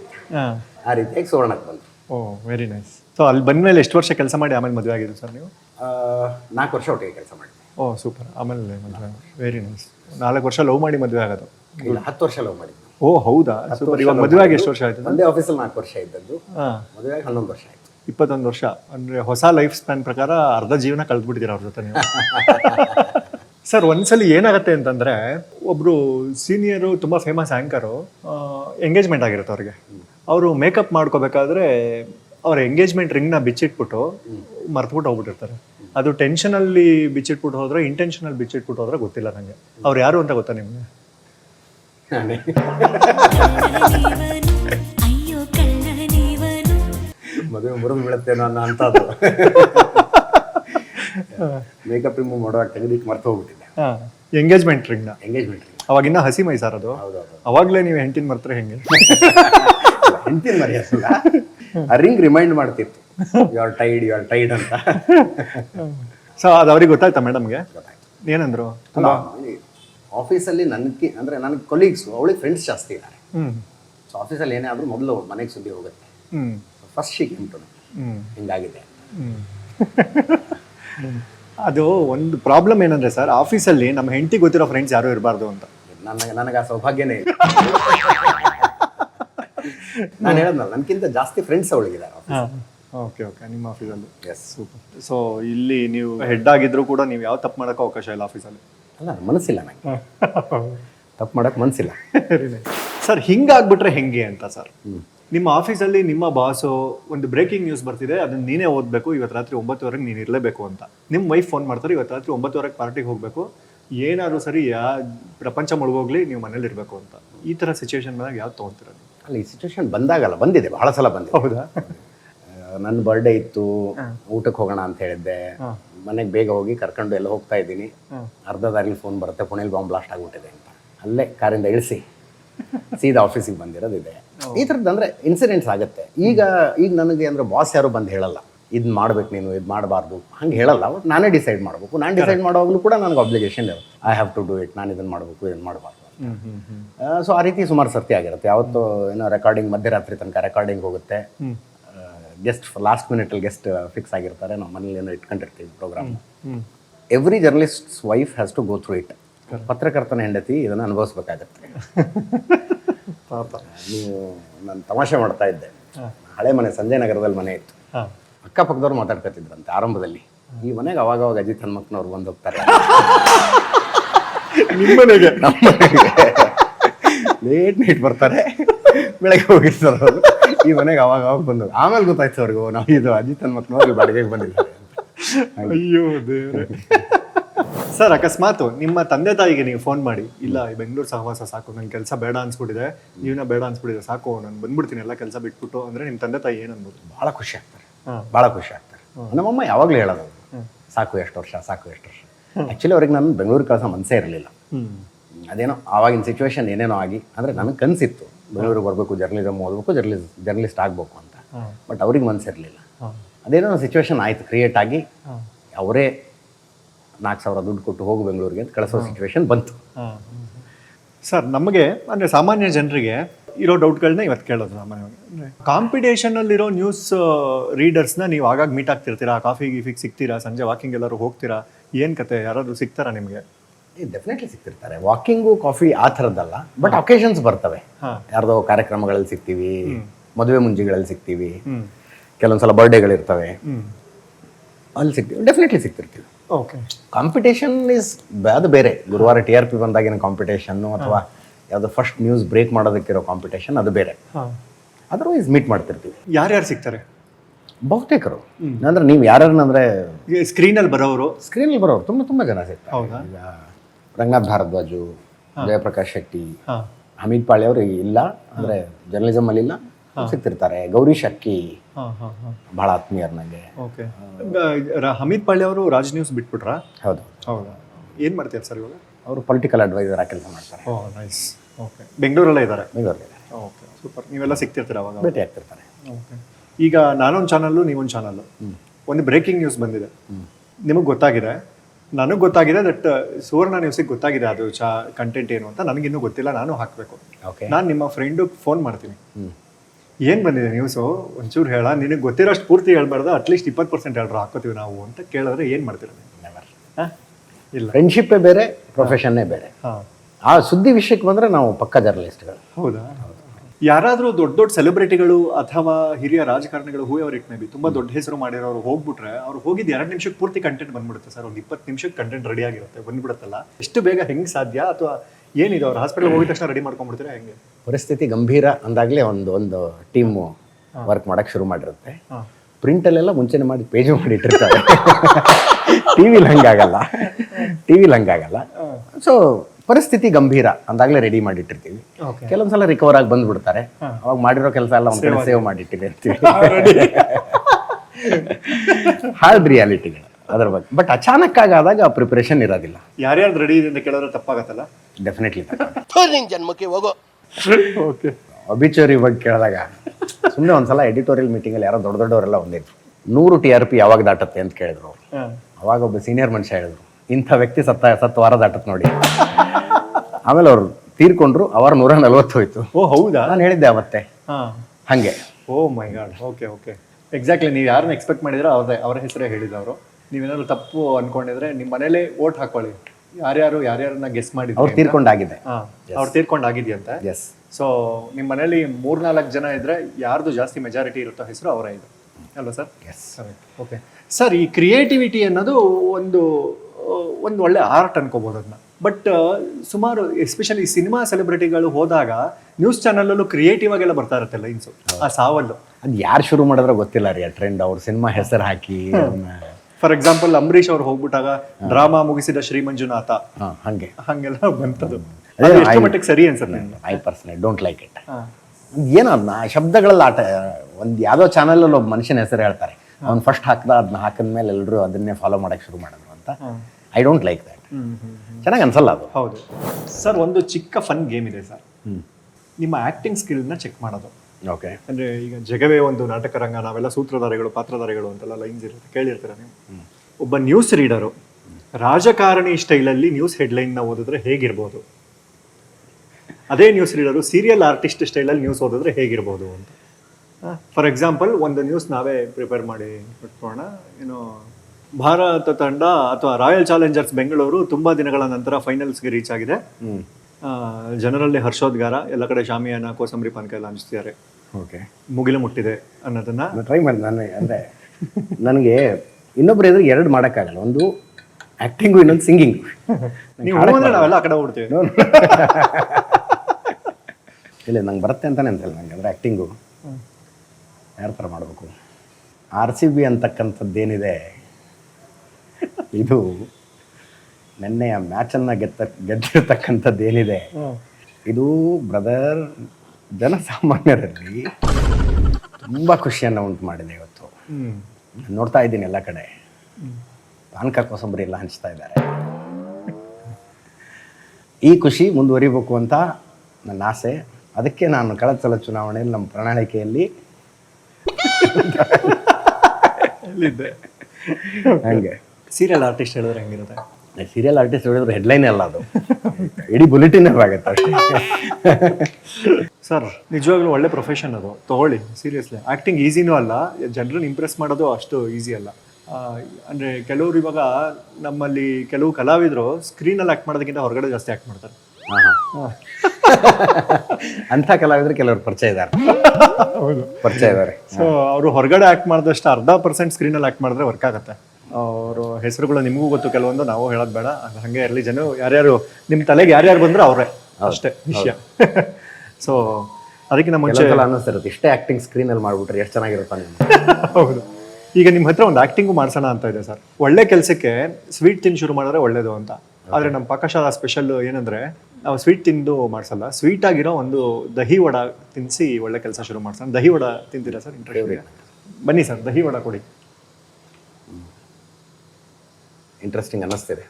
ಆ ರೀತಿಯಾಗಿ ಸುವರ್ಣಕ್ಕೆ ಬಂತು ಓ ವೆರಿ ನೈಸ್ ಸೊ ಅಲ್ಲಿ ಬಂದಮೇಲೆ ಎಷ್ಟು ವರ್ಷ ಕೆಲಸ ಮಾಡಿ ಆಮೇಲೆ ಮದುವೆ ಆಗಿದ್ದು ಸರ್ ನೀವು? ನಾಲ್ಕು ವರ್ಷ ಒಟ್ಟಿಗೆ ಕೆಲಸ ಮಾಡಿದ್ವಿ. ಓ ಸೂಪರ್ ಆಮೇಲೆ ಮದುವೆ ವೆರಿ ನೈಸ್ ನಾಲ್ಕು ವರ್ಷ ಲವ್ ಮಾಡಿ ಮದುವೆ ಆಗೋದು. ಇಲ್ಲ ಹತ್ತು ವರ್ಷ ಲವ್ ಮಾಡಿ ಓ ಹೌದಾ? ಸೂಪರ್ ಇವಾಗ ಮದುವೆ ಆಗಿ ಎಷ್ಟು ವರ್ಷ ಆಯ್ತು ಒಂದೇ ಆಫೀಸಲ್ಲಿ ನಾಲ್ಕು ವರ್ಷ ಇದ್ದದ್ದು. ಮದುವೆ ಆಗಿ ಹನ್ನೊಂದು ವರ್ಷ ಆಯ್ತು. ಇಪ್ಪತ್ತೊಂದು ವರ್ಷ. ಅಂದ್ರೆ ಹೊಸ ಲೈಫ್ ಸ್ಪ್ಯಾನ್ ಪ್ರಕಾರ ಅರ್ಧ ಜೀವನ ಕಳೆದ್ಬಿಟ್ಟಿದ್ದೀರ ಅವ್ರ ಜೊತೆ ನೀವು? ಸರ್ ಒಂದ್ಸಲಿ ಏನಾಗುತ್ತೆ ಅಂತಂದ್ರೆ ಒಬ್ಬರು ಸೀನಿಯರು ತುಂಬಾ ಫೇಮಸ್ ಆ್ಯಂಕರು ಎಂಗೇಜ್ಮೆಂಟ್ ಆಗಿರುತ್ತೆ ಅವ್ರಿಗೆ. ಅವರು ಮೇಕಪ್ ಮಾಡ್ಕೋಬೇಕಾದ್ರೆ ಅವ್ರ ಎಂಗೇಜ್ಮೆಂಟ್ ರಿಂಗ್ನ ಬಿಚ್ಚಿಟ್ಬಿಟ್ಟು ಮರ್ತ್ಬಿಟ್ಟು ಹೋಗ್ಬಿಟ್ಟಿರ್ತಾರೆ. ಅದು ಟೆನ್ಷನಲ್ಲಿ ಬಿಚ್ಚಿಟ್ಬಿಟ್ಟು ಹೋದ್ರೆ ಇಂಟೆನ್ಷನಲ್ಲಿ ಬಿಚ್ಚಿಟ್ಬಿಟ್ಟು ಹೋದ್ರೆ ಗೊತ್ತಿಲ್ಲ ನನಗೆ ಅವ್ರು ಯಾರು ಅಂತ ಗೊತ್ತಾ ನಿಮಗೆ? ಮದುವೆ ಮುರಿದು ಬೀಳುತ್ತೇನೋ ಅನ್ನೋ ಅದು. ಮೇಕಪ್ ರಿಮೂವ್ ಮಾಡುವಾಗ ತೆಗೆದಿಟ್ಟು ಮರ್ತು ಹೋಗ್ಬಿಟ್ಟಿದೆ. ಎಂಗೇಜ್ಮೆಂಟ್ ರಿಂಗ್ನ ಎಂಗೇಜ್ಮೆಂಟ್ ಅವಾಗಿನ್ನ ಹಸಿ ಮೈ ಸರ್ ಅದು ಅವಾಗಲೇ ನೀವು ಹೆಂಟಿನ ಮರ್ತ್ರೆ ಹೆಂಗೆ? ಹೆಂಟಿನ ಮರೆಯೋದಿಲ್ಲ ಆ ರಿಂಗ್ ರಿಮೈಂಡ್ ಮಾಡ್ತಿತ್ತು. You are tied you are tied ಅಂತ. ಸೊ ಅದು ಅವ್ರಿಗೆ ಗೊತ್ತಾಯ್ತಾ ಮೇಡಮ್ಗೆ ಏನಂದ್ರು? ಆಫೀಸಲ್ಲಿ ನನಗೆ ಅಂದರೆ ನನ್ನ ಕೊಲೀಗ್ಸು ಅವಳಿಗೆ ಫ್ರೆಂಡ್ಸ್ ಜಾಸ್ತಿ ಇದ್ದಾರೆ. ಸೊ ಆಫೀಸಲ್ಲಿ ಏನೇ ಆದರೂ ಮೊದಲು ಮನೆಗೆ ಸುದ್ದಿ ಹೋಗುತ್ತೆ. ಫಸ್ಟ್ ಶೀಕ್ ಉಂಟು ಹಿಂಗಾಗಿದೆ. ಅದು ಒಂದು ಪ್ರಾಬ್ಲಮ್ ಏನಂದ್ರೆ ಸರ್ ಆಫೀಸಲ್ಲಿ ನಮ್ಮ ಹೆಂಡತಿ ಗೊತ್ತಿರೋ ಫ್ರೆಂಡ್ಸ್ ಯಾರು ಇರಬಾರ್ದು ಅಂತ. ನನಗೆ ನನಗೆ ಆ ಸೌಭಾಗ್ಯನೇ ಇಲ್ಲ. ನಾನು ಹೇಳದ್ನಲ್ಲ ನನಗಿಂತ ಜಾಸ್ತಿ ಫ್ರೆಂಡ್ಸ್ ಅವಳಿಗಿದ್ದಾರೆ ಓಕೆ ಓಕೆ ನಿಮ್ಮ ಆಫೀಸಲ್ಲಿ ಎಸ್ ಸೂಪರ್ ಸೊ ಇಲ್ಲಿ ನೀವು ಹೆಡ್ ಆಗಿದ್ರು ಕೂಡ ನೀವು ಯಾವ ತಪ್ಪು ಮಾಡೋಕೆ ಅವಕಾಶ ಇಲ್ಲ ಆಫೀಸಲ್ಲಿ ಅಲ್ಲ. ಮನಸ್ಸಿಲ್ಲ ನನಗೆ ತಪ್ಪು ಮಾಡೋಕೆ ಮನಸ್ಸಿಲ್ಲ. ಸರ್ ಹಿಂಗಾಗ್ಬಿಟ್ರೆ ಹೆಂಗೆ ಅಂತ ಸರ್ ನಿಮ್ಮ ಆಫೀಸಲ್ಲಿ ನಿಮ್ಮ ಬಾಸು ಒಂದು ಬ್ರೇಕಿಂಗ್ ನ್ಯೂಸ್ ಬರ್ತಿದೆ ಅದನ್ನ ನೀನೇ ಓದಬೇಕು ಇವತ್ತು ರಾತ್ರಿ ಒಂಬತ್ತುವರೆಗೆ ನೀನು ಇರಲೇಬೇಕು ಅಂತ. ನಿಮ್ಮ ವೈಫ್ ಫೋನ್ ಮಾಡ್ತಾರೆ ಇವತ್ತು ರಾತ್ರಿ ಒಂಬತ್ತುವರೆಗೆ ಪಾರ್ಟಿಗೆ ಹೋಗಬೇಕು. ಏನಾದ್ರು ಸರಿ ಯಾ ಪ್ರಪಂಚ ಮುಳುಗೋಗ್ಲಿ ನೀವು ಮನೇಲಿ ಇರಬೇಕು ಅಂತ. ಈ ಥರ ಸಿಚುವೇಶನ್ ಬಂದಾಗ ಯಾವ್ದು ತೊಗೊಂತೀರ ಅಲ್ಲ ಈ ಸಿಚುವೇಶನ್ ಬಂದಾಗಲ್ಲ ಬಂದಿದೆ ಬಹಳ ಸಲ ಬಂದಿದೆ. ಹೌದಾ? ನನ್ನ ಬರ್ಡೇ ಇತ್ತು ಊಟಕ್ಕೆ ಹೋಗೋಣ ಅಂತ ಹೇಳಿದ್ದೆ. ಮನೆಗೆ ಬೇಗ ಹೋಗಿ ಕರ್ಕೊಂಡು ಎಲ್ಲ ಹೋಗ್ತಾ ಇದ್ದೀನಿ. ಅರ್ಧ ದಾರಿಲಿ ಫೋನ್ ಬರುತ್ತೆ ಪುಣೆಯಲ್ಲಿ ಬಾಂಬ್ ಬ್ಲಾಸ್ಟ್ ಆಗಿಬಿಟ್ಟಿದೆ ಅಂತ. ಅಲ್ಲೇ ಕಾರಿಂದ ಇಳಿಸಿ. ಸೀದಾ ಆಫೀಸಿಗೆ ಬಂದಿರೋದು ಇದೆ. ಈ ಥರದ್ದು ಅಂದರೆ ಇನ್ಸಿಡೆಂಟ್ಸ್ ಆಗುತ್ತೆ. ಈಗ ಈಗ ನನಗೆ ಅಂದರೆ ಬಾಸ್ ಯಾರು ಬಂದು ಹೇಳಲ್ಲ. ಇದು ಮಾಡ್ಬೇಕು ನೀನು ಇದು ಮಾಡಬಾರ್ದು. ಹಂಗೆ ಹೇಳಲ್ಲ ಬಟ್ ನಾನೇ ಡಿಸೈಡ್ ಮಾಡಬೇಕು. ನಾನು ಡಿಸೈಡ್ ಮಾಡುವಾಗಲೂ ಕೂಡ ನನಗೆ ಅಬ್ಲಿಗೇಷನ್ ಇರುತ್ತೆ. I have to do it ನಾನು ಇದನ್ನು ಮಾಡಬೇಕು ಇದನ್ನು ಮಾಡಬಾರ್ದು ಸೊ ಆ ರೀತಿ ಸುಮಾರು ಸರ್ತಿ ಆಗಿರುತ್ತೆ. ಯಾವತ್ತು ಏನೋ ರೆಕಾರ್ಡಿಂಗ್ ಮಧ್ಯರಾತ್ರಿ ತನಕ ರೆಕಾರ್ಡಿಂಗ್ ಹೋಗುತ್ತೆ. ಗೆಸ್ಟ್ ಲಾಸ್ಟ್ ಮಿನಿಟಲ್ಲಿ ಗೆಸ್ಟ್ ಫಿಕ್ಸ್ ಆಗಿರ್ತಾರೆ. ನಾವು ಮನೇಲಿ ಏನೋ ಇಟ್ಕೊಂಡಿರ್ತೀವಿ programme every journalist wife has to go through it ಪತ್ರಕರ್ತನ ಹೆಂಡತಿ ಇದನ್ನು ಅನುಭವಿಸ್ಬೇಕಾಗತ್ತೆ. ನೀವು ನಾನು ತಮಾಷೆ ಮಾಡ್ತಾ ಇದ್ದೆ. ಹಳೆ ಮನೆ ಸಂಜಯ್ ನಗರದಲ್ಲಿ ಮನೆ ಇತ್ತು. ಅಕ್ಕಪಕ್ಕದವ್ರು ಮಾತಾಡ್ಕೊತಿದ್ರಂತೆ ಆರಂಭದಲ್ಲಿ. ಈ ಮನೆಗೆ ಅವಾಗ ಅವಾಗ ಅಜಿತ್ ಹನುಮಕ್ನವ್ರು ಬಂದು ಹೋಗ್ತಾರೆ ನಮ್ಮ ಲೇಟ್ ನೈಟ್ ಬರ್ತಾರೆ. ಬೆಳಗ್ಗೆ ಹೋಗಿರ್ತಾರೆ ಈ ಮನೆಗೆ ಅವಾಗ ಅವಾಗ ಬಂದು ಆಮೇಲೆ ಗೊತ್ತಾಯ್ತು ಅವ್ರಿಗೂ ನಾವು ಇದು ಅಜಿತ್ ಹನುಮಕ್ನವ್ರು ಬಾಡಿಗೆಗೆ ಬಂದಿದ್ದಾರೆ ಅಂತ. ಅಯ್ಯೋ ದೇವ್ರೆ. ಸರ್ ಅಕಸ್ಮಾತ್ ನಿಮ್ಮ ತಂದೆ ತಾಯಿಗೆ ನೀವು ಫೋನ್ ಮಾಡಿ ಇಲ್ಲ ಈ ಬೆಂಗಳೂರು ಸಹವಾಸ ಸಾಕು ನನ್ನ ಕೆಲಸ ಬೇಡ ಅನ್ಸ್ಬಿಟ್ಟಿದೆ ಜೀವನ ಬೇಡ ಅನ್ಸ್ಬಿಟ್ಟಿದೆ ಸಾಕು ನಾನು ಬಂದ್ಬಿಡ್ತೀನಿ ಎಲ್ಲ ಕೆಲಸ ಬಿಟ್ಬಿಟ್ಟು ಅಂದ್ರೆ ನಿಮ್ಮ ತಂದೆ ತಾಯಿ ಏನು ಅನ್ಬೋದು ಭಾಳ ಖುಷಿ ಆಗ್ತಾರೆ. ಭಾಳ ಖುಷಿ ಆಗ್ತಾರೆ. ನಮ್ಮಮ್ಮ ಯಾವಾಗಲೂ ಹೇಳೋದು. ಸಾಕು ಎಷ್ಟು ವರ್ಷ ಸಾಕು ಎಷ್ಟು ವರ್ಷ. ಆ್ಯಕ್ಚುಲಿ ಅವ್ರಿಗೆ ನಾನು ಬೆಂಗಳೂರು ಕೆಲಸ ಮನಸ್ಸೇ ಇರಲಿಲ್ಲ. ಅದೇನೋ ಆವಾಗಿನ ಸಿಚುವೇಶನ್ ಏನೇನೋ ಆಗಿ ಅಂದರೆ ನನಗೆ ಕನಸಿತ್ತು. ಬೆಂಗಳೂರಿಗೆ ಬರಬೇಕು ಜರ್ನಲಿಸಮ್ ಓದಬೇಕು ಜರ್ನಲಿಸ್ ಜರ್ನಲಿಸ್ಟ್ ಆಗಬೇಕು ಅಂತ. ಬಟ್ ಅವ್ರಿಗೆ ಮನಸ್ಸಿರಲಿಲ್ಲ ಅದೇನೋ ಸಿಚುವೇಶನ್ ಆಯಿತು ಕ್ರಿಯೇಟ್ ಆಗಿ ಅವರೇ ನಾಲ್ಕು ಸಾವಿರ ದುಡ್ಡು ಕೊಟ್ಟು ಹೋಗು ಬೆಂಗಳೂರಿಗೆ ಅಂತ ಕಳಿಸೋ ಸಿಚುವೇಶನ್ ಬಂತು. ಸರ್ ನಮಗೆ ಅಂದರೆ ಸಾಮಾನ್ಯ ಜನರಿಗೆ ಇರೋ ಡೌಟ್ಗಳನ್ನ ಇವತ್ತು ಕೇಳೋದು ಸಾಮಾನ್ಯವಾಗಿ. ಅಂದರೆ ಕಾಂಪಿಟೇಷನಲ್ಲಿರೋ ನ್ಯೂಸ್ ರೀಡರ್ಸ್ನ ನೀವು ಆಗಾಗ ಮೀಟ್ ಆಗ್ತಿರ್ತೀರಾ? ಕಾಫಿ ಗೀಫಿಗೆ ಸಿಗ್ತೀರಾ? ಸಂಜೆ ವಾಕಿಂಗ್ ಎಲ್ಲರೂ ಹೋಗ್ತೀರಾ? ಏನು ಕತೆ? ಯಾರಾದರೂ ಸಿಗ್ತಾರಾ ನಿಮಗೆ? ಡೆಫಿನೆಟ್ಲಿ ಸಿಗ್ತಿರ್ತಾರೆ. ವಾಕಿಂಗು ಕಾಫಿ ಆ ಥರದ್ದಲ್ಲ ಬಟ್ ಒಕೇಶನ್ಸ್ ಬರ್ತವೆ. ಯಾರ್ದೋ ಕಾರ್ಯಕ್ರಮಗಳಲ್ಲಿ ಸಿಗ್ತೀವಿ ಮದುವೆ ಮುಂಜಿಗಳಲ್ಲಿ ಸಿಗ್ತೀವಿ ಕೆಲವೊಂದ್ಸಲ ಬರ್ಡೇಗಳಿರ್ತವೆ ಅಲ್ಲಿ ಸಿಗ್ತೀವಿ ಡೆಫಿನೆಟ್ಲಿ ಸಿಗ್ತಿರ್ತೀವಿ. ಓಕೆ ಕಾಂಪಿಟೇಷನ್ ಇಸ್ ಅದು ಬೇರೆ. ಗುರುವಾರ ಟಿ ಆರ್ ಪಿ ಬಂದಾಗಿನ ಕಾಂಪಿಟೇಷನ್ನು ಅಥವಾ ಯಾವುದೋ ಫಸ್ಟ್ ನ್ಯೂಸ್ ಬ್ರೇಕ್ ಮಾಡೋದಕ್ಕಿರೋ ಕಾಂಪಿಟೇಷನ್ ಅದು ಬೇರೆ. ಅದರ್ವೈಸ್ ಮೀಟ್ ಮಾಡ್ತಿರ್ತೀವಿ. ಯಾರ್ಯಾರು ಸಿಗ್ತಾರೆ? ಬಹುತೇಕರು. ಅಂದ್ರೆ ನೀವು ಯಾರ್ಯಾರನ್ನಂದ್ರೆ ಸ್ಕ್ರೀನಲ್ಲಿ ಬರೋರು ಸ್ಕ್ರೀನಲ್ಲಿ ಬರೋರು ತುಂಬ ತುಂಬ ಜನ ಸಿಗ್ತಾರೆ. ರಂಗನಾಥ್ ಭಾರದ್ವಾಜು ಜಯಪ್ರಕಾಶ್ ಶೆಟ್ಟಿ ಹಮೀದ್ ಪಾಳಿ ಅವರು ಇಲ್ಲ ಅಂದ್ರೆ ಜರ್ನಲಿಸಮ್ ಅಲ್ಲಿ ಇಲ್ಲ ಸಿಗ್ತಿರ್ತಾರೆ. ಗೌರಿ ಶಕ್ಕಿ ಬಹಳ ಆತ್ಮೀಯರು ನನಗೆ ಓಕೆ. ಹಮೀದ್ ಪಾಳ್ಯ ಅವರು ರಾಜ್ ನ್ಯೂಸ್ ಬಿಟ್ಬಿಟ್ರ? ಹೌದು. ಹೌದಾ? ಏನು ಮಾಡ್ತೀರಾ ಸರ್ ಇವಾಗ? ಅವರು ಪೊಲಿಟಿಕಲ್ ಅಡ್ವೈಸರ್ ಆ ಕೆಲಸ ಮಾಡ್ತಾರೆ. Oh nice okay. ಬೆಂಗಳೂರಲ್ಲೇ ಇದ್ದಾರೆ? Okay super. ನೀವೆಲ್ಲ ಸಿಗ್ತಿರ್ತೀರ ಅವಾಗ? ಭೇಟಿ ಆಗ್ತಿರ್ತಾರೆ. ಓಕೆ. ಈಗ ನಾನೊಂದು ಚಾನಲ್ಲು ನೀವೊಂದು ಚಾನಲ್ಲು ಒಂದು ಬ್ರೇಕಿಂಗ್ ನ್ಯೂಸ್ ಬಂದಿದೆ. ನಿಮಗೆ ಗೊತ್ತಾಗಿದೆ. ನನಗೆ ಗೊತ್ತಾಗಿದೆ ದಟ್ ಸುವರ್ಣ ನ್ಯೂಸಿಗೆ ಗೊತ್ತಾಗಿದೆ ಅದು ಚಾ ಕಂಟೆಂಟ್ ಏನು ಅಂತ. ನನಗಿನ್ನೂ ಗೊತ್ತಿಲ್ಲ ನಾನು ಹಾಕಬೇಕು. ನಾನು ನಿಮ್ಮ ಫ್ರೆಂಡು ಫೋನ್ ಮಾಡ್ತೀನಿ. ಏನು ಬಂದಿದೆ ನ್ಯೂಸು ಒಂಚೂರು ಹೇಳ. ನಿನಗೆ ಗೊತ್ತಿರೋಷ್ಟು ಪೂರ್ತಿ ಹೇಳ್ಬಾರ್ದು ಅಟ್ಲೀಸ್ಟ್ ಇಪ್ಪತ್ತು ಪರ್ಸೆಂಟ್ ಹೇಳ್ರು ಹಾಕೋತೀವಿ ನಾವು ಅಂತ ಕೇಳಿದ್ರೆ ಏನು ಮಾಡ್ತೀರ ಹಾಂ? ಇಲ್ಲ. ಫ್ರೆಂಡ್ಶಿಪ್ಪೇ ಬೇರೆ ಪ್ರೊಫೆಷನ್ನೇ ಬೇರೆ. ಹಾಂ. ಆ ಸುದ್ದಿ ವಿಷಯಕ್ಕೆ ಬಂದರೆ ನಾವು ಪಕ್ಕ ಜರ್ನಲಿಸ್ಟ್ಗಳು. ಹೌದಾ? ಯಾರಾದರೂ ದೊಡ್ಡ ದೊಡ್ಡ ಸೆಲೆಬ್ರಿಟಿಗಳು ಅಥವಾ ಹಿರಿಯ ರಾಜಕಾರಣಿಗಳು ಹೂ ಅವ್ರ ಇಟ್ ಮೇ ಬಿ ತುಂಬಾ ದೊಡ್ಡ ಹೆಸರು ಮಾಡಿರೋರು ಹೋಗ್ಬಿಟ್ರೆ ಅವ್ರು ಹೋಗಿದ್ದು ಎರಡು ನಿಮಿಷಕ್ಕೆ ಪೂರ್ತಿ ಕಂಟೆಂಟ್ ಬಂದ್ಬಿಡುತ್ತೆ ಸರ್. ಒಂದು ಇಪ್ಪತ್ತು ನಿಮಿಷಕ್ಕೆ ಕಂಟೆಂಟ್ ರೆಡಿ ಆಗಿರುತ್ತೆ ಬಂದ್ಬಿಡುತ್ತಲ್ಲ. ಎಷ್ಟು ಬೇಗ ಹೆಂಗೆ ಸಾಧ್ಯ? ಅಥವಾ ಏನಿದೆ ಅವ್ರು ಹಾಸ್ಪಿಟಲ್ ಹೋಗಿದ ತಕ್ಷಣ ರೆಡಿ ಮಾಡ್ಕೊಂಡ್ಬಿಡ್ತಾರೆ ಹೆಂಗೆ? ಪರಿಸ್ಥಿತಿ ಗಂಭೀರ ಅಂದಾಗಲೇ ಒಂದು ಒಂದು ಟೀಮು ವರ್ಕ್ ಮಾಡೋಕ್ಕೆ ಶುರು ಮಾಡಿರುತ್ತೆ. ಪ್ರಿಂಟಲ್ಲೆಲ್ಲ ಮುಂಚೆನೆ ಮಾಡಿ ಪೇಜು ಮಾಡಿ ಇಟ್ಟಿರ್ತಾರೆ ಟಿ ವಿಲಿ ಹಂಗಾಗಲ್ಲ. ಟಿ ವಿಲಿ ಹಂಗಾಗಲ್ಲ. ಸೊ ಪರಿಸ್ಥಿತಿ ಗಂಭೀರ ಅಂದಾಗಲೇ ರೆಡಿ ಮಾಡಿಟ್ಟಿರ್ತೀವಿ. ಓಕೆ ಕೆಲವೊಂದು ಸಲ ರಿಕವರ್ ಆಗಿ ಬಂದ್ಬಿಡ್ತಾರೆ. ಅವಾಗ ಮಾಡಿರೋ ಕೆಲಸ ಎಲ್ಲ ಒಂದ್ ಕಡೆ ಸೇವ್ ಮಾಡಿ ಇಟ್ಟಿದೆ ಅಂತೀವಿ. ಹಾರ್ಡ್ ರಿಯಾಲಿಟಿಗಳು ಅದ್ರ ಬಗ್ಗೆ. ಬಟ್ ಅಚಾನಕ್ ಆದಾಗ ಪ್ರಿಪರೇಷನ್ ಇರೋದಿಲ್ಲ. ಯಾರ್ಯಾರು ರೆಡಿ ಇದೆ ಅಂತ ಕೇಳಿದ್ರೆ ತಪ್ಪಾಗತ್ತಲ್ಲ? ಡೆಫಿನೆಟ್ಲಿ ಓಕೆ ಅಬಿಚೋರಿ ಬಗ್ಗೆ ಕೇಳಿದಾಗ ಸುಮ್ಮನೆ ಒಂದ್ಸಲ ಎಡಿಟೋರಿಯಲ್ ಮೀಟಿಂಗಲ್ಲಿ ಯಾರೋ ದೊಡ್ಡ ದೊಡ್ಡವರೆಲ್ಲ ಒಂದಿದ್ರು. ನೂರು ಟಿ ಆರ್ ಪಿ ಯಾವಾಗ ದಾಟತ್ತೆ ಅಂತ ಕೇಳಿದ್ರು ಅವಾಗ ಒಬ್ಬ ಸೀನಿಯರ್ ಮನುಷ್ಯ ಹೇಳಿದ್ರು. ಇಂಥ ವ್ಯಕ್ತಿ ಸತ್ತ ಸತ್ತು ವಾರ ದಾಟತ್ ನೋಡಿ. ಆಮೇಲೆ ಅವ್ರು ತೀರ್ಕೊಂಡ್ರು ಅವರ ನೂರ ನಲ್ವತ್ತು ಹೋಯ್ತು. ಓ ಹೌದಾ? ನಾನು ಹೇಳಿದ್ದೆ ಅವತ್ತೆ. ಹಂಗೆ. ಓ my god. Okay okay. Exactly ನೀವು ಯಾರನ್ನ ಎಕ್ಸ್ಪೆಕ್ಟ್ ಮಾಡಿದ್ರೆ ಅವ್ರದೇ ಅವರ ಹೆಸರೇ ಹೇಳಿದವರು. ನೀವೇನಾದ್ರು ತಪ್ಪು ಅನ್ಕೊಂಡಿದ್ರೆ ನಿಮ್ಮ ಮನೇಲೆ ಓಟ್ ಹಾಕೊಳ್ಳಿ. ಯಾರ್ಯಾರು ಯಾರ್ಯಾರನ್ನ ಗೆಸ್ ಅವ್ರು ಮಾಡಿದ್ರು ತೀರ್ಕೊಂಡಾಗಿದೆ. ಹಾಂ ಅವ್ರು ತೀರ್ಕೊಂಡಾಗಿದೆಯಂತೆ. ಎಸ್ ಸೊ ನಿಮ್ಮ ಮನೇಲಿ ಮೂರ್ನಾಲ್ಕು ಜನ ಇದ್ರೆ ಯಾರ್ದು ಜಾಸ್ತಿ ಮೆಜಾರಿಟಿ ಇರುತ್ತೋ ಹೆಸರು ಅವರೇ ಇದು. ಅಲ್ವಾ ಸರ್? ಎಸ್ ಓಕೆ ಸರ್ ಈ ಕ್ರಿಯೇಟಿವಿಟಿ ಅನ್ನೋದು ಒಂದು ಒಂದು ಒಳ್ಳೆ ಆರ್ಟ್ ಅನ್ಕೋಬೋದು ಅದನ್ನ ಬಟ್ ಸುಮಾರು ಎಸ್ಪೆಷಲಿ ಸಿನಿಮಾ ಸೆಲೆಬ್ರಿಟಿಗಳು ಹೋದಾಗ ನ್ಯೂಸ್ ಚಾನಲಲ್ಲೂ ಕ್ರಿಯೇಟಿವ್ ಆಗೆಲ್ಲ ಬರ್ತಾ ಇರುತ್ತೆ ಲೈನ್ಸ್ ಆ ಸಾವಲ್ಲು. ಅದು ಯಾರು ಶುರು ಮಾಡಿದ್ರೆ ಗೊತ್ತಿಲ್ಲ ರೀ ಆ ಟ್ರೆಂಡ್ ಅವ್ರ ಸಿನಿಮಾ ಹೆಸರು ಹಾಕಿ ಫಾರ್ ಎಕ್ಸಾಂಪಲ್ ಅಂಬರೀಷ್ ಅವ್ರು ಹೋಗ್ಬಿಟ್ಟಾಗ ಡ್ರಾಮಾ ಮುಗಿಸಿದ ಶ್ರೀ ಮಂಜುನಾಥ ಹಾಂ ಹಂಗೆ. ಹಂಗೆಲ್ಲ ಬಂತದು. ಮಟ್ಟಿಗೆ ಸರಿ ಅನ್ಸುತ್ತೆ I person don't like it ಏನೋ ಅದನ್ನ ಶಬ್ದಗಳಲ್ಲಿ ಆಟ ಒಂದು ಯಾವುದೋ ಚಾನಲಲ್ಲಿ ಒಬ್ಬ ಮನುಷ್ಯನ ಹೆಸರು ಹೇಳ್ತಾರೆ. ಅವ್ನು ಫಸ್ಟ್ ಹಾಕ್ದ ಅದನ್ನ ಹಾಕಿದ ಮೇಲೆ ಎಲ್ಲರೂ ಅದನ್ನೇ ಫಾಲೋ ಮಾಡೋಕ್ಕೆ ಶುರು ಮಾಡಿದ್ರು ಅಂತ. ಐ ಡೋಂಟ್ ಲೈಕ್ ದಟ್ ಚೆನ್ನಾಗಿ ಅನ್ಸಲ್ಲ ಅದು. ಹೌದು. ಸರ್ ಒಂದು ಚಿಕ್ಕ ಫನ್ ಗೇಮ್ ಇದೆ ಸರ್. ನಿಮ್ಮ ಆಕ್ಟಿಂಗ್ ಸ್ಕಿಲ್ನ ಚೆಕ್ ಮಾಡೋದು. ಓಕೆ. ಅಂದರೆ ಈಗ ಜಗವೇ ಒಂದು ನಾಟಕ ರಂಗ ನಾವೆಲ್ಲ ಸೂತ್ರಧಾರಿಗಳು ಪಾತ್ರಧಾರಿಗಳು ಅಂತೆಲ್ಲ ಲೈನ್ಸ್ ಇರುತ್ತೆ. ಕೇಳಿರ್ತೀರ ನೀವು? ಒಬ್ಬ ನ್ಯೂಸ್ ರೀಡರು ರಾಜಕಾರಣಿ ಸ್ಟೈಲಲ್ಲಿ ನ್ಯೂಸ್ ಹೆಡ್ಲೈನ್ನ ಓದಿದ್ರೆ ಹೇಗಿರ್ಬೋದು? ಅದೇ ನ್ಯೂಸ್ ರೀಡರು ಸೀರಿಯಲ್ ಆರ್ಟಿಸ್ಟ್ ಸ್ಟೈಲಲ್ಲಿ ನ್ಯೂಸ್ ಓದಿದ್ರೆ ಹೇಗಿರ್ಬೋದು ಅಂತ. ಫಾರ್ ಎಕ್ಸಾಂಪಲ್ ಒಂದು ನ್ಯೂಸ್ ನಾವೇ ಪ್ರಿಪೇರ್ ಮಾಡಿ ಇಟ್ಕೊಳ್ಳೋಣ ಏನು ಭಾರತ ತಂಡ ಅಥವಾ ರಾಯಲ್ ಚಾಲೆಂಜರ್ಸ್ ಬೆಂಗಳೂರು ತುಂಬಾ ದಿನಗಳ ನಂತರ ಫೈನಲ್ಸ್ಗೆ ರೀಚ್ ಆಗಿದೆ. ಜನರಲ್ಲಿ ಹರ್ಷೋದ್ಗಾರ ಎಲ್ಲ ಕಡೆ ಶಾಮಿಯಾನ ಕೋಸಂಬರಿ ಪಾನಕ ಎಲ್ಲ ಹಂಚ್ತಿದ್ದಾರೆ. ಓಕೆ. ಮುಗಿಲು ಮುಟ್ಟಿದೆ ಅನ್ನೋದನ್ನ ಟ್ರೈ ಮಾಡಿ ನಾನು ಅಂದರೆ ನನಗೆ ಇನ್ನೊಬ್ರು ಎದುರು ಎರಡು ಮಾಡೋಕ್ಕಾಗಲ್ಲ ಒಂದು ಆ್ಯಕ್ಟಿಂಗು ಇನ್ನೊಂದು ಸಿಂಗಿಂಗ್ ನೀವು ನಾವೆಲ್ಲ ಆ ಕಡೆ ಹೋಗ್ಬಿಡ್ತೀವಿ. ಇಲ್ಲ ನಂಗೆ ಬರುತ್ತೆ ಅಂತಾನೆ ಅಂತಲ್ಲ ನಂಗೆ ಅಂದರೆ ಆ್ಯಕ್ಟಿಂಗು ಯಾರ ಥರ ಮಾಡಬೇಕು? ಆರ್ ಸಿ ಬಿ ಅಂತಕ್ಕಂಥದ್ದೇನಿದೆ ಇದು ನೆನ್ನೆಯ ಮ್ಯಾಚನ್ನು ಗೆದ್ದ ಗೆದ್ದಿರತಕ್ಕಂಥದ್ದೇನಿದೆ ಇದು ಬ್ರದರ್ ಜನಸಾಮಾನ್ಯರಲ್ಲಿ ತುಂಬ ಖುಷಿಯನ್ನು ಉಂಟು ಮಾಡಿದೆ ಇವತ್ತು. ನೋಡ್ತಾ ಇದ್ದೀನಿ ಎಲ್ಲ ಕಡೆ. ಪಾನಕ ಕೋಸಂಬರಿ ಎಲ್ಲ ಹಂಚ್ತಾ ಇದ್ದಾರೆ. ಈ ಖುಷಿ ಮುಂದುವರಿಬೇಕು ಅಂತ ನನ್ನ ಆಸೆ. ಅದಕ್ಕೆ ನಾನು ಕಳೆದ ಸಲ ಚುನಾವಣೆಯಲ್ಲಿ ನಮ್ಮ ಪ್ರಣಾಳಿಕೆಯಲ್ಲಿ ಹಂಗೆ. ಸೀರಿಯಲ್ ಆರ್ಟಿಸ್ಟ್ ಹೇಳಿದ್ರೆ ಹೆಂಗಿರುತ್ತೆ? ಸೀರಿಯಲ್ ಆರ್ಟಿಸ್ಟ್ ಹೇಳಿದ್ರೆ ಹೆಡ್ಲೈನ್ ಅಲ್ಲ ಅದು. ಇಡೀ ಬುಲೆಟಿನ್ ಆಗುತ್ತೆ ಅಷ್ಟೇ. ಸರ್ ನಿಜವಾಗ್ಲೂ ಒಳ್ಳೆ ಪ್ರೊಫೆಷನ್ ಅದು. ತಗೊಳ್ಳಿ ಸೀರಿಯಸ್ಲಿ ಆ್ಯಕ್ಟಿಂಗ್ ಈಸಿನೂ ಅಲ್ಲ ಜನರನ್ನ ಇಂಪ್ರೆಸ್ ಮಾಡೋದು ಅಷ್ಟು ಈಸಿ ಅಲ್ಲ. ಅಂದರೆ ಅಂದ್ರೆ ಕೆಲವರು ಇವಾಗ ನಮ್ಮಲ್ಲಿ ಕೆಲವು ಕಲಾವಿದರು ಸ್ಕ್ರೀನಲ್ಲಿ ಆ್ಯಕ್ಟ್ ಮಾಡೋದಕ್ಕಿಂತ ಹೊರಗಡೆ ಜಾಸ್ತಿ ಆ್ಯಕ್ಟ್ ಮಾಡ್ತಾರೆ. ಅಂಥ ಕಲಾವಿದರು ಕೆಲವರು ಪರಿಚಯ ಇದ್ದಾರೆ. ಪರಿಚಯ ಇದ್ದಾರೆ. ಸೊ ಅವರು ಹೊರಗಡೆ ಆ್ಯಕ್ಟ್ ಮಾಡಿದಷ್ಟು ಅರ್ಧ ಪರ್ಸೆಂಟ್ ಸ್ಕ್ರೀನಲ್ಲಿ ಆ್ಯಕ್ಟ್ ಮಾಡಿದ್ರೆ ವರ್ಕ್ ಆಗುತ್ತೆ. ಅವರು ಹೆಸರುಗಳು ನಿಮಗೂ ಗೊತ್ತು ಕೆಲವೊಂದು ನಾವು ಹೇಳೋದು ಬೇಡ. ಹಂಗೆ ಇರಲಿ ಜನ ಯಾರ್ಯಾರು ನಿಮ್ಮ ತಲೆಗೆ ಯಾರ್ಯಾರು ಬಂದ್ರೆ ಅವರೇ. ಅಷ್ಟೇ ವಿಷಯ. ಸೊ ಅದಕ್ಕೆ ಮುಂಚೆ ಅನ್ನಿಸ್ತಿರುತ್ತೆ ಇಷ್ಟೇ ಸ್ಕ್ರೀನ್ ಸ್ಕ್ರೀನಲ್ಲಿ ಮಾಡಿಬಿಟ್ರೆ ಎಷ್ಟು ಚೆನ್ನಾಗಿರುತ್ತೆ ಹೌದು. ಈಗ ನಿಮ್ಮ ಹತ್ರ ಒಂದು ಆಕ್ಟಿಂಗು ಮಾಡ್ಸೋಣ ಅಂತ ಇದೆ ಸರ್. ಒಳ್ಳೆ ಕೆಲಸಕ್ಕೆ ಸ್ವೀಟ್ ತಿನ್ ಶುರು ಮಾಡಿದ್ರೆ ಒಳ್ಳೇದು ಅಂತ. ಆದ್ರೆ ನಮ್ಮ ಪಾಕಶಾಲಾ ಸ್ಪೆಷಲ್ ಏನಂದ್ರೆ ನಾವು ಸ್ವೀಟ್ ತಿಂದು ಮಾಡ್ಸಲ್ಲ. ಸ್ವೀಟ್ ಆಗಿರೋ ಒಂದು ದಹಿ ವಡ ತಿನ್ನಿಸಿ ಒಳ್ಳೆ ಕೆಲಸ ಶುರು ಮಾಡ್ಸೋಣ. ದಹಿ ವಡ ತಿಂತೀರಾ ಸರ್? ಇಂಟ್ರೆಸ್ಟ್ ಬನ್ನಿ ಸರ್ ದಹಿ ವಡ ಕೊಡಿ. ಇಂಟ್ರೆಸ್ಟಿಂಗ್ ಅನ್ನಿಸ್ತಿದೆ.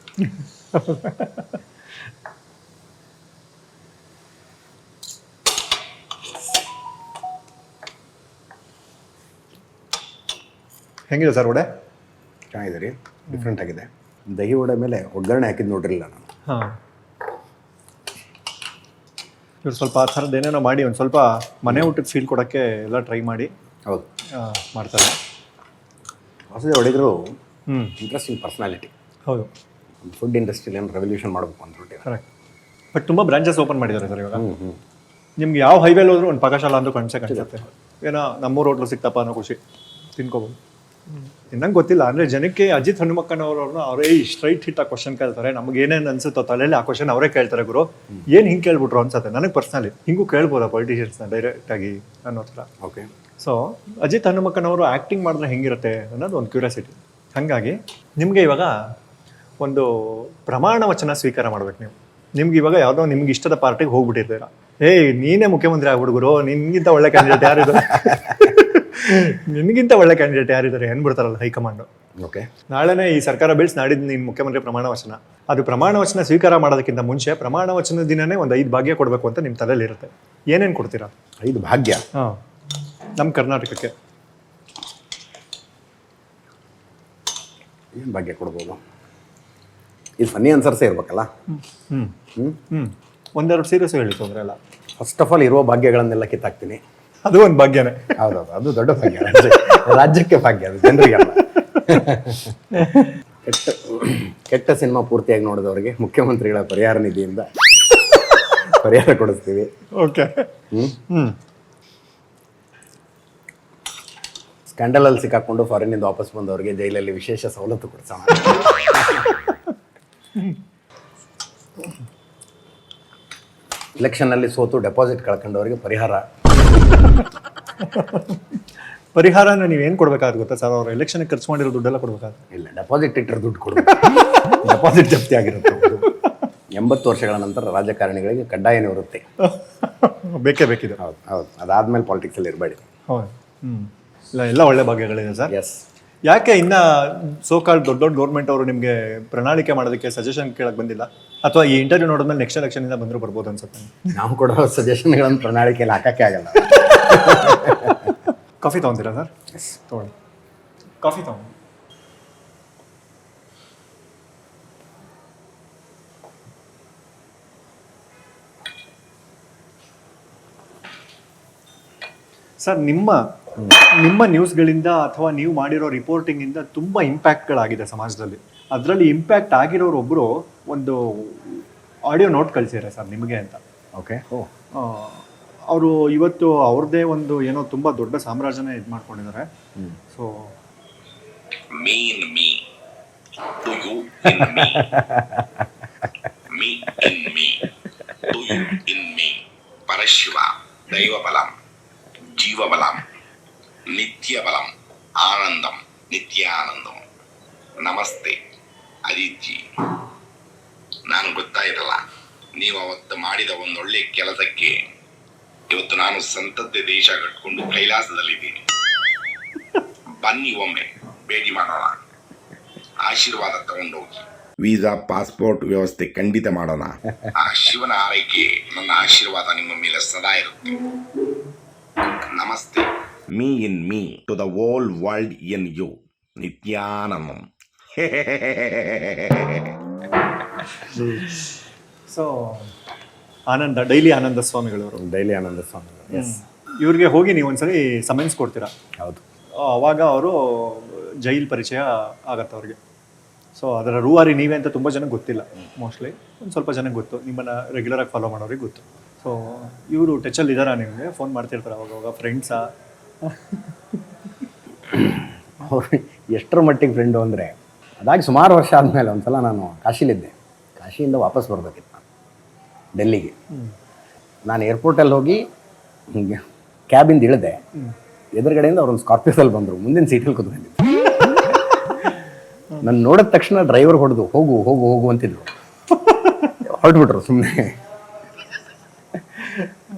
ಹೆಂಗಿದೆ ಸರ್ ವಡೆ? ಚೆನ್ನಾಗಿದೆ ರೀ. ಡಿಫ್ರೆಂಟ್ ಆಗಿದೆ. ದಹಿ ವಡೆ ಮೇಲೆ ಒಗ್ಗರಣೆ ಹಾಕಿದ್ದು ನೋಡಿರಲಿಲ್ಲ ನಾನು. ಹಾಂ. ಇವ್ರು ಸ್ವಲ್ಪ ಆ ಥರದ್ದು ಏನೇನೋ ಮಾಡಿ ಒಂದು ಸ್ವಲ್ಪ ಮನೆ ಊಟಕ್ಕೆ ಫೀಲ್ ಕೊಡೋಕ್ಕೆ ಎಲ್ಲ ಟ್ರೈ ಮಾಡಿ. ಹೌದು. ಮಾಡ್ತಾರೆ. ಹೊಸದೇ ಹೊಡೆದ್ರು ಹ್ಞೂ ಇಂಟ್ರೆಸ್ಟಿಂಗ್ ಪರ್ಸ್ನಾಲಿಟಿ ಹೌದು. ಫುಡ್ ಇಂಡಸ್ಟ್ರಿಲಿ ಏನು ರೆವಲ್ಯೂಷನ್ ಮಾಡಬೇಕು ಅಂತ ಕರೆಕ್ಟ್ ಬಟ್ ತುಂಬ ಬ್ರಾಂಚಸ್ ಓಪನ್ ಮಾಡಿದ್ದಾರೆ ಸರ್ ಇವಾಗ. ನಿಮ್ಗೆ ಯಾವ ಹೈವೇಲಿ ಹೋದ್ರೂ ಒಂದು ಪಾಕಶಾಲಾ ಅಂತ ಕಣ್ಸೆ ಕಾಣಿಸುತ್ತೆ. ಏನೋ ನಮ್ಮೂರು ಹೋಟ್ಲು ಸಿಕ್ತಪ್ಪ ಅನ್ನೋ ಖುಷಿ. ತಿನ್ಕೋಬೋದು. ನಂಗೆ ಗೊತ್ತಿಲ್ಲ ಅಂದರೆ ಜನಕ್ಕೆ ಅಜಿತ್ ಹನುಮಕ್ಕನವ್ರವ್ರನ್ನ ಅವರೇ ಸ್ಟ್ರೈಟ್ ಹಿಟ್ ಆ ಕ್ವಶನ್ ಕೇಳ್ತಾರೆ. ನಮ್ಗೆ ಏನೇನು ಅನ್ಸುತ್ತೋ ತಲೆಯಲ್ಲಿ ಆ ಕ್ವಶನ್ ಅವರೇ ಕೇಳ್ತಾರೆ ಗುರು. ಏನು ಹಿಂಗೆ ಕೇಳ್ಬಿಟ್ರು ಅನ್ಸುತ್ತೆ? ನನಗೆ ಪರ್ಸ್ನಲಿ ಹಿಂಗೂ ಕೇಳ್ಬೋದಾ ಪೊಲಿಟಿಷಿಯನ್ಸ್ನ ಡೈರೆಕ್ಟಾಗಿ ಅನ್ನೋ ಥರ ಓಕೆ ಸೊ ಅಜಿತ್ ಹನುಮಕ್ಕನವರು ಆ್ಯಕ್ಟಿಂಗ್ ಮಾಡಿದ್ರೆ ಹೆಂಗಿರುತ್ತೆ ಅನ್ನೋದು ಒಂದು ಕ್ಯೂರಿಯಾಸಿಟಿ ಹಾಗಾಗಿ ನಿಮಗೆ ಇವಾಗ ಒಂದು ಪ್ರಮಾಣ ವಚನ ಸ್ವೀಕಾರ ಮಾಡ್ಬೇಕು ನೀವು. ನಿಮ್ಗೆ ಇವಾಗ ಯಾವುದೋ ನಿಮ್ಗೆ ಇಷ್ಟದ ಪಾರ್ಟಿಗೆ ಹೋಗ್ಬಿಟ್ಟಿರ್ತೀರ. ಏಯ್ ನೀನೇ ಮುಖ್ಯಮಂತ್ರಿ ಆಗ್ಬಿಡುಗರು ನಿನ್ಗಿಂತ ಒಳ್ಳೆ ಕ್ಯಾಂಡಿಡೇಟ್ ಯಾರಿದ್ದಾರೆ ನಿನಗಿಂತ ಒಳ್ಳೆ ಕ್ಯಾಂಡಿಡೇಟ್ ಯಾರಿದ್ದಾರೆ ಏನ್ಬಿಡ್ತಾರಲ್ಲ ಹೈಕಮಾಂಡ್. ಓಕೆ. ನಾಳೆನೇ ಈ ಸರ್ಕಾರ ಬೀಳ್ಸಿ ನಾಡಿದ್ದು ನೀನು ಮುಖ್ಯಮಂತ್ರಿ ಪ್ರಮಾಣ ವಚನ. ಅದು ಪ್ರಮಾಣ ವಚನ ಸ್ವೀಕಾರ ಮಾಡೋದಕ್ಕಿಂತ ಮುಂಚೆ ಪ್ರಮಾಣ ವಚನ ದಿನನೇ ಒಂದು ಐದು ಭಾಗ್ಯ ಕೊಡಬೇಕು ಅಂತ ನಿಮ್ಮ ತಲೆಯಲ್ಲಿ ಇರುತ್ತೆ. ಏನೇನು ಕೊಡ್ತೀರಾ? ಐದು ಭಾಗ್ಯ? ಹಾಂ. ನಮ್ಮ ಕರ್ನಾಟಕಕ್ಕೆ. ಏನು ಭಾಗ್ಯ ಕೊಡ್ಬೋದು? ಇದು ಫನ್ನಿ ಆನ್ಸರ್ಸೇ ಇರ್ಬೇಕಲ್ಲ? ಹ್ಞೂ ಹ್ಞೂ ಹ್ಞೂ ಒಂದೆರಡು ಸೀರಿಯಸ್ ಹೇಳಿ ತೊಂದರೆ ಅಲ್ಲ ಫಸ್ಟ್ ಆಫ್ ಆಲ್ ಇರುವ ಭಾಗ್ಯಗಳನ್ನೆಲ್ಲ ಕಿತ್ತಾಕ್ತೀನಿ. ಅದು ಒಂದು ಭಾಗ್ಯನೇ. ಹೌದೌದು ಅದು ದೊಡ್ಡ ಭಾಗ್ಯ. ರಾಜ್ಯಕ್ಕೆ ಭಾಗ್ಯ ಅದು ಜನರಿಗಲ್ಲ ಕೆಟ್ಟ ಕೆಟ್ಟ ಸಿನಿಮಾ ಪೂರ್ತಿಯಾಗಿ ನೋಡಿದವರಿಗೆ ಮುಖ್ಯಮಂತ್ರಿಗಳ ಪರಿಹಾರ ನಿಧಿಯಿಂದ ಪರಿಹಾರ ಕೊಡಿಸ್ತೀವಿ. ಓಕೆ ಹ್ಞೂ ಹ್ಞೂ ಸ್ಕ್ಯಾಂಡಲಲ್ಲಿ ಸಿಕ್ಕಾಕೊಂಡು ಫಾರಿನಿಂದ ವಾಪಸ್ ಬಂದವರಿಗೆ ಜೈಲಲ್ಲಿ ವಿಶೇಷ ಸವಲತ್ತು ಕೊಡಿಸೋಣ. ಇಲೆಕ್ಷನ್ನಲ್ಲಿ ಸೋತು ಡೆಪಾಸಿಟ್ ಕಳ್ಕೊಂಡವರಿಗೆ ಪರಿಹಾರ. ಪರಿಹಾರನ ನೀವು ಏನು ಕೊಡ್ಬೇಕಾದ್ ಗೊತ್ತಾ ಸರ್? ಅವ್ರು ಎಲೆಕ್ಷನ್ ಖರ್ಚು ಮಾಡಿರೋ ದುಡ್ಡೆಲ್ಲ ಕೊಡ್ಬೇಕಾದ್ರೆ. ಇಲ್ಲ ಡೆಪಾಸಿಟ್ ಇಟ್ಟರೆ ದುಡ್ಡು ಕೊಡಬೇಕು. ಡೆಪಾಸಿಟ್ ಜಪ್ತಿ ಆಗಿರುತ್ತೆ. ಎಂಬತ್ತು ವರ್ಷಗಳ ನಂತರ ರಾಜಕಾರಣಿಗಳಿಗೆ ಕಡ್ಡಾಯ ನಿವೃತ್ತಿ. ಬೇಕೇ ಬೇಕಿದೆ. ಹೌದು ಹೌದು. ಅದಾದ್ಮೇಲೆ ಪಾಲಿಟಿಕ್ಸಲ್ಲಿ ಇರಬೇಡಿ. ಹೌದು. ಹ್ಞೂ ಇಲ್ಲ ಎಲ್ಲ ಒಳ್ಳೆ ಭಾಗ್ಯಗಳಿದೆ ಸರ್. ಎಸ್ ಯಾಕೆ ಇನ್ನ ಸೋಕಾಲ್ ದೊಡ್ಡ ದೊಡ್ಡ ಗೌರ್ಮೆಂಟ್ ಅವರು ನಿಮಗೆ ಪ್ರಣಾಳಿಕೆ ಮಾಡೋದಕ್ಕೆ ಸಜೆಷನ್ ಕೇಳಕ್ ಬಂದಿಲ್ಲ? ಅಥವಾ ಈ ಇಂಟರ್ವ್ಯೂ ನೋಡಿದ್ಮೇಲೆ ನೆಕ್ಸ್ಟ್ ಎಲೆಕ್ಷನ್ ಇಂದ ಬಂದರೂ ಬರ್ಬೋದು ಅನ್ಸುತ್ತೆ ನಾವು ಕೊಡೋ ಸಜೆಷನ್ಗಳನ್ನು ಪ್ರಣಾಳಿಕೆಯಲ್ಲಿ ಹಾಕಕ್ಕೆ ಆಗಲ್ಲ. ಕಾಫಿ ತಗೊಂತೀರಾ ಸರ್? ತಗೊಳ್ಳಿ. ಕಾಫಿ ತಗೊಂಡು. ಸರ್ ನಿಮ್ಮ ನಿಮ್ಮ ನ್ಯೂಸ್ಗಳಿಂದ ಅಥವಾ ನೀವು ಮಾಡಿರೋ ರಿಪೋರ್ಟಿಂಗಿಂದ ತುಂಬ ಇಂಪ್ಯಾಕ್ಟ್ಗಳಾಗಿದೆ ಸಮಾಜದಲ್ಲಿ. ಅದರಲ್ಲಿ ಇಂಪ್ಯಾಕ್ಟ್ ಆಗಿರೋರೊಬ್ಬರು ಒಂದು ಆಡಿಯೋ ನೋಟ್ ಕಳಿಸಿದ್ರೆ ಸರ್ ನಿಮಗೆ ಅಂತ. Okay oh. ಅವರು ಇವತ್ತು ಅವ್ರದ್ದೇ ಒಂದು ಏನೋ ತುಂಬ ದೊಡ್ಡ ಸಾಮ್ರಾಜ್ಯನ ಇದು ಮಾಡ್ಕೊಂಡಿದ್ದಾರೆ. ಸೊ ಪರಶಿವ ದೈವ ಬಲಂ ಜೀವ you in ಬಲಂ ಆನಂದಂ ಆನಂದಂ ನಿತ್ಯಾನಂದಂ. ನಮಸ್ತೆ ಅದಿತಿ ನಾನು ಗೊತ್ತಾಯಿರಲ್ಲ ನೀವು ಅವತ್ತು ಮಾಡಿದ ಒಂದೊಳ್ಳೆ ಕೆಲಸಕ್ಕೆ ಇವತ್ತು ನಾನು ಸಂತದ್ದೆ ದೇಶ ಕಟ್ಕೊಂಡು ಕೈಲಾಸದಲ್ಲಿದ್ದೀನಿ. ಬನ್ನಿ ಒಮ್ಮೆ ಭೇಟಿ ಮಾಡೋಣ. ಆಶೀರ್ವಾದ ತಗೊಂಡೋಗಿ ವೀಸಾ ಪಾಸ್ಪೋರ್ಟ್ ವ್ಯವಸ್ಥೆ ಖಂಡಿತ ಮಾಡೋಣ. ಆ ಶಿವನ ಆರೈಕೆ ನನ್ನ ಆಶೀರ್ವಾದ ನಿಮ್ಮ ಮೇಲೆ ಸದಾ ಇರುತ್ತೆ. ನಮಸ್ತೆ. Me in me to the whole world in you Nithyanandam so Ananda daily Ananda ಸ್ವಾಮಿಗಳವರು daily Ananda Swami ಎಸ್ ಇವ್ರಿಗೆ ಹೋಗಿ ನೀವು ಒಂದ್ಸರಿ ಸಮನ್ಸ್ ಕೊಡ್ತೀರಾ? ಹೌದು. ಅವಾಗ ಅವರು ಜೈಲ್ ಪರಿಚಯ ಆಗತ್ತೆ ಅವ್ರಿಗೆ. ಸೊ ಅದರ ರೂವಾರಿ ನೀವೇ ಅಂತ ತುಂಬ ಜನಕ್ಕೆ ಗೊತ್ತಿಲ್ಲ ಮೋಸ್ಟ್ಲಿ ಒಂದು ಸ್ವಲ್ಪ ಜನಕ್ಕೆ ಗೊತ್ತು. ನಿಮ್ಮನ್ನು ರೆಗ್ಯುಲರಾಗಿ ಫಾಲೋ ಮಾಡೋರಿಗೆ ಗೊತ್ತು. ಸೊ ಇವರು ಟಚಲ್ಲಿ ಇದ್ದಾರಾ ನಿಮಗೆ? ಫೋನ್ ಮಾಡ್ತಿರ್ತಾರೆ ಅವಾಗ ಅವಾಗ ಫ್ರೆಂಡ್ಸಾ ಅವ್ರು ಎಷ್ಟರ ಮಟ್ಟಿಗೆ ಫ್ರೆಂಡು ಅಂದರೆ, ಅದಾಗಿ ಸುಮಾರು ವರ್ಷ ಆದಮೇಲೆ ಒಂದ್ಸಲ ನಾನು ಕಾಶಿಲಿದ್ದೆ. ಕಾಶಿಯಿಂದ ವಾಪಸ್ ಬರಬೇಕಿತ್ತು ನಾನು, ಡೆಲ್ಲಿಗೆ. ನಾನು ಏರ್ಪೋರ್ಟಲ್ಲಿ ಹೋಗಿ ಹಿಂಗೆ ಕ್ಯಾಬಿಂದ ಇಳಿದೆ. ಎದುರುಗಡೆಯಿಂದ ಅವ್ರೊಂದು ಸ್ಕಾರ್ಪಿಯೋದಲ್ಲಿ ಬಂದರು, ಮುಂದಿನ ಸೀಟಲ್ಲಿ ಕುತ್ಕೊಂಡಿದ್ದೆ ನಾನು ನೋಡಿದ ತಕ್ಷಣ ಡ್ರೈವರ್ ಹೊಡೆದು, ಹೋಗು ಹೋಗು ಹೋಗು ಅಂತಿದ್ರು. ಹೊರಟ್ಬಿಟ್ರು ಸುಮ್ಮನೆ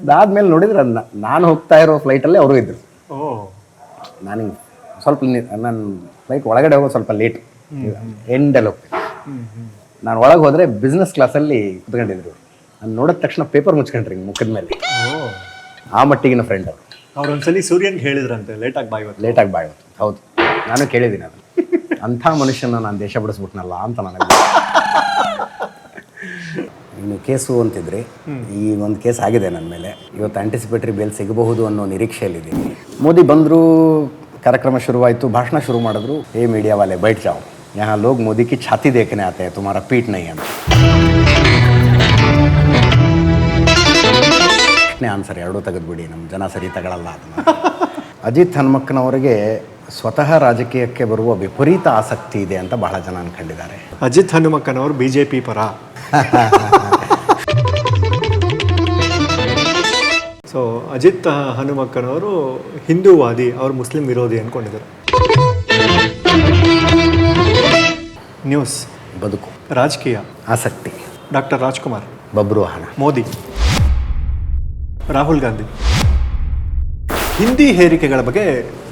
ಅದಾದ್ಮೇಲೆ ನೋಡಿದ್ರೆ ನಾನು ಹೋಗ್ತಾ ಇರೋ ಫ್ಲೈಟಲ್ಲೇ ಅವರು ಇದ್ರು. ಓ. ನಾನು ಸ್ವಲ್ಪ ನನ್ನ ಫ್ಲೈಟ್ ಒಳಗಡೆ ಹೋಗೋದು ಸ್ವಲ್ಪ ಲೇಟ್ ಎಂಡಲ್ಲಿ ಹೋಗ್ತೀನಿ. ನಾನು ಒಳಗೆ ಹೋದರೆ ಬಿಸ್ನೆಸ್ ಕ್ಲಾಸಲ್ಲಿ ಕುತ್ಕೊಂಡಿದ್ರು. ನಾನು ನೋಡಿದ ತಕ್ಷಣ ಪೇಪರ್ ಮುಚ್ಕೊಂಡ್ರಿ ಮುಖದ ಮೇಲೆ. ಆ ಮಟ್ಟಿಗಿನ ಫ್ರೆಂಡ್ ಅವರು ಅವ್ರೊಂದ್ಸಲಿ ಸೂರ್ಯನ್ಗೆ ಹೇಳಿದ್ರಂತೆ ಲೇಟಾಗಿ ಬಾಯ್ ಇವತ್ತು. ಲೇಟಾಗಿ ಬಾಯ್ ಹೊತ್ತು ಹೌದು. ನಾನು ಕೇಳಿದ್ದೀನಿ ಅದನ್ನು. ಅಂಥ ಮನುಷ್ಯನ ನಾನು ದೇಶ ಬಿಡಿಸ್ಬಿಟ್ನಲ್ಲ ಅಂತ ನನಗೆ ಇನ್ನು ಕೇಸು ಅಂತಿದ್ರಿ ಈ ಒಂದು ಕೇಸ್ ಆಗಿದೆ ನನ್ನ ಮೇಲೆ. ಇವತ್ತು ಆಂಟಿಸಿಪೇಟರಿ ಬೇಲ್ ಸಿಗಬಹುದು ಅನ್ನೋ ನಿರೀಕ್ಷೆಯಲ್ಲಿದ್ದೀನಿ. ಮೋದಿ ಬಂದರು ಕಾರ್ಯಕ್ರಮ ಶುರುವಾಯಿತು ಭಾಷಣ ಶುರು ಮಾಡಿದ್ರು ಏ ಮೀಡಿಯಾ ವಾಲೆ ಬೈಟ್ ಜಾವು. ಯಾ ಲೋಗ್ ಮೋದಿ ಕಿ ಛಾತಿ ದೇಖನೆ ಆತ ತುಮಾರ ಪೀಟ್ ನೈ ಅಂತ. ಆನ್ಸರ್ ಎರಡೂ ತೆಗೆದ್ಬಿಡಿ ನಮ್ಮ ಜನ ಸರಿ ತಗೊಳ್ಳಲ್ಲ ಅದನ್ನು. ಅಜಿತ್ ಹನುಮಕ್ಕನವರಿಗೆ ಸ್ವತಃ ರಾಜಕೀಯಕ್ಕೆ ಬರುವ ವಿಪರೀತ ಆಸಕ್ತಿ ಇದೆ ಅಂತ ಬಹಳ ಜನ ಅನ್ಕೊಂಡಿದ್ದಾರೆ. ಅಜಿತ್ ಹನುಮಕ್ಕನವರು ಬಿಜೆಪಿ ಪರ. ಸೊ ಅಜಿತ್ ಹನುಮಕ್ಕನವರು ಹಿಂದೂವಾದಿ ಅವರು ಮುಸ್ಲಿಂ ವಿರೋಧಿ ಅಂದ್ಕೊಂಡಿದ್ದಾರೆ ನ್ಯೂಸ್ ಬದುಕು. ರಾಜಕೀಯ. ಆಸಕ್ತಿ. ಡಾಕ್ಟರ್ ರಾಜ್ಕುಮಾರ್ ಬಬ್ರು ಹಣ ಮೋದಿ. ರಾಹುಲ್ ಗಾಂಧಿ. ಹಿಂದಿ ಹೇರಿಕೆಗಳ ಬಗ್ಗೆ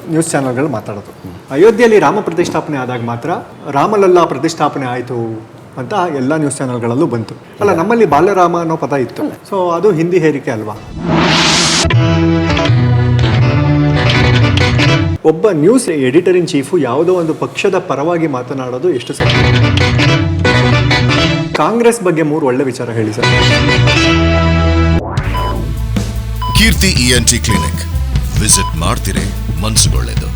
ನ್ಯೂಸ್ ಚಾನೆಲ್ಗಳು ಮಾತಾಡೋದು. ಅಯೋಧ್ಯೆಯಲ್ಲಿ ರಾಮ ಪ್ರತಿಷ್ಠಾಪನೆ ಆದಾಗ ಮಾತ್ರ ರಾಮಲಲ್ಲಾ ಪ್ರತಿಷ್ಠಾಪನೆ ಆಯಿತು ಅಂತ ಎಲ್ಲ ನ್ಯೂಸ್ ಚಾನೆಲ್ಗಳಲ್ಲೂ ಬಂತು. ಅಲ್ಲ ನಮ್ಮಲ್ಲಿ ಬಾಲ್ಯರಾಮ ಅನ್ನೋ ಪದ ಇತ್ತು. ಸೊ ಅದು ಹಿಂದಿ ಹೇರಿಕೆ ಅಲ್ವಾ? ಒಬ್ಬ ನ್ಯೂಸ್ ಎಡಿಟರ್ ಇನ್ ಚೀಫು ಯಾವುದೋ ಒಂದು ಪಕ್ಷದ ಪರವಾಗಿ ಮಾತನಾಡೋದು ಎಷ್ಟು ಸರಿ? ಕಾಂಗ್ರೆಸ್ ಬಗ್ಗೆ ಮೂರು ಒಳ್ಳೆ ವಿಚಾರ ಹೇಳಿ sir. Keerthi ENT clinic visit ಮಾಡ್ತಿರೇ ಮನ್ಸುಗೊಳ್ಳೆದು.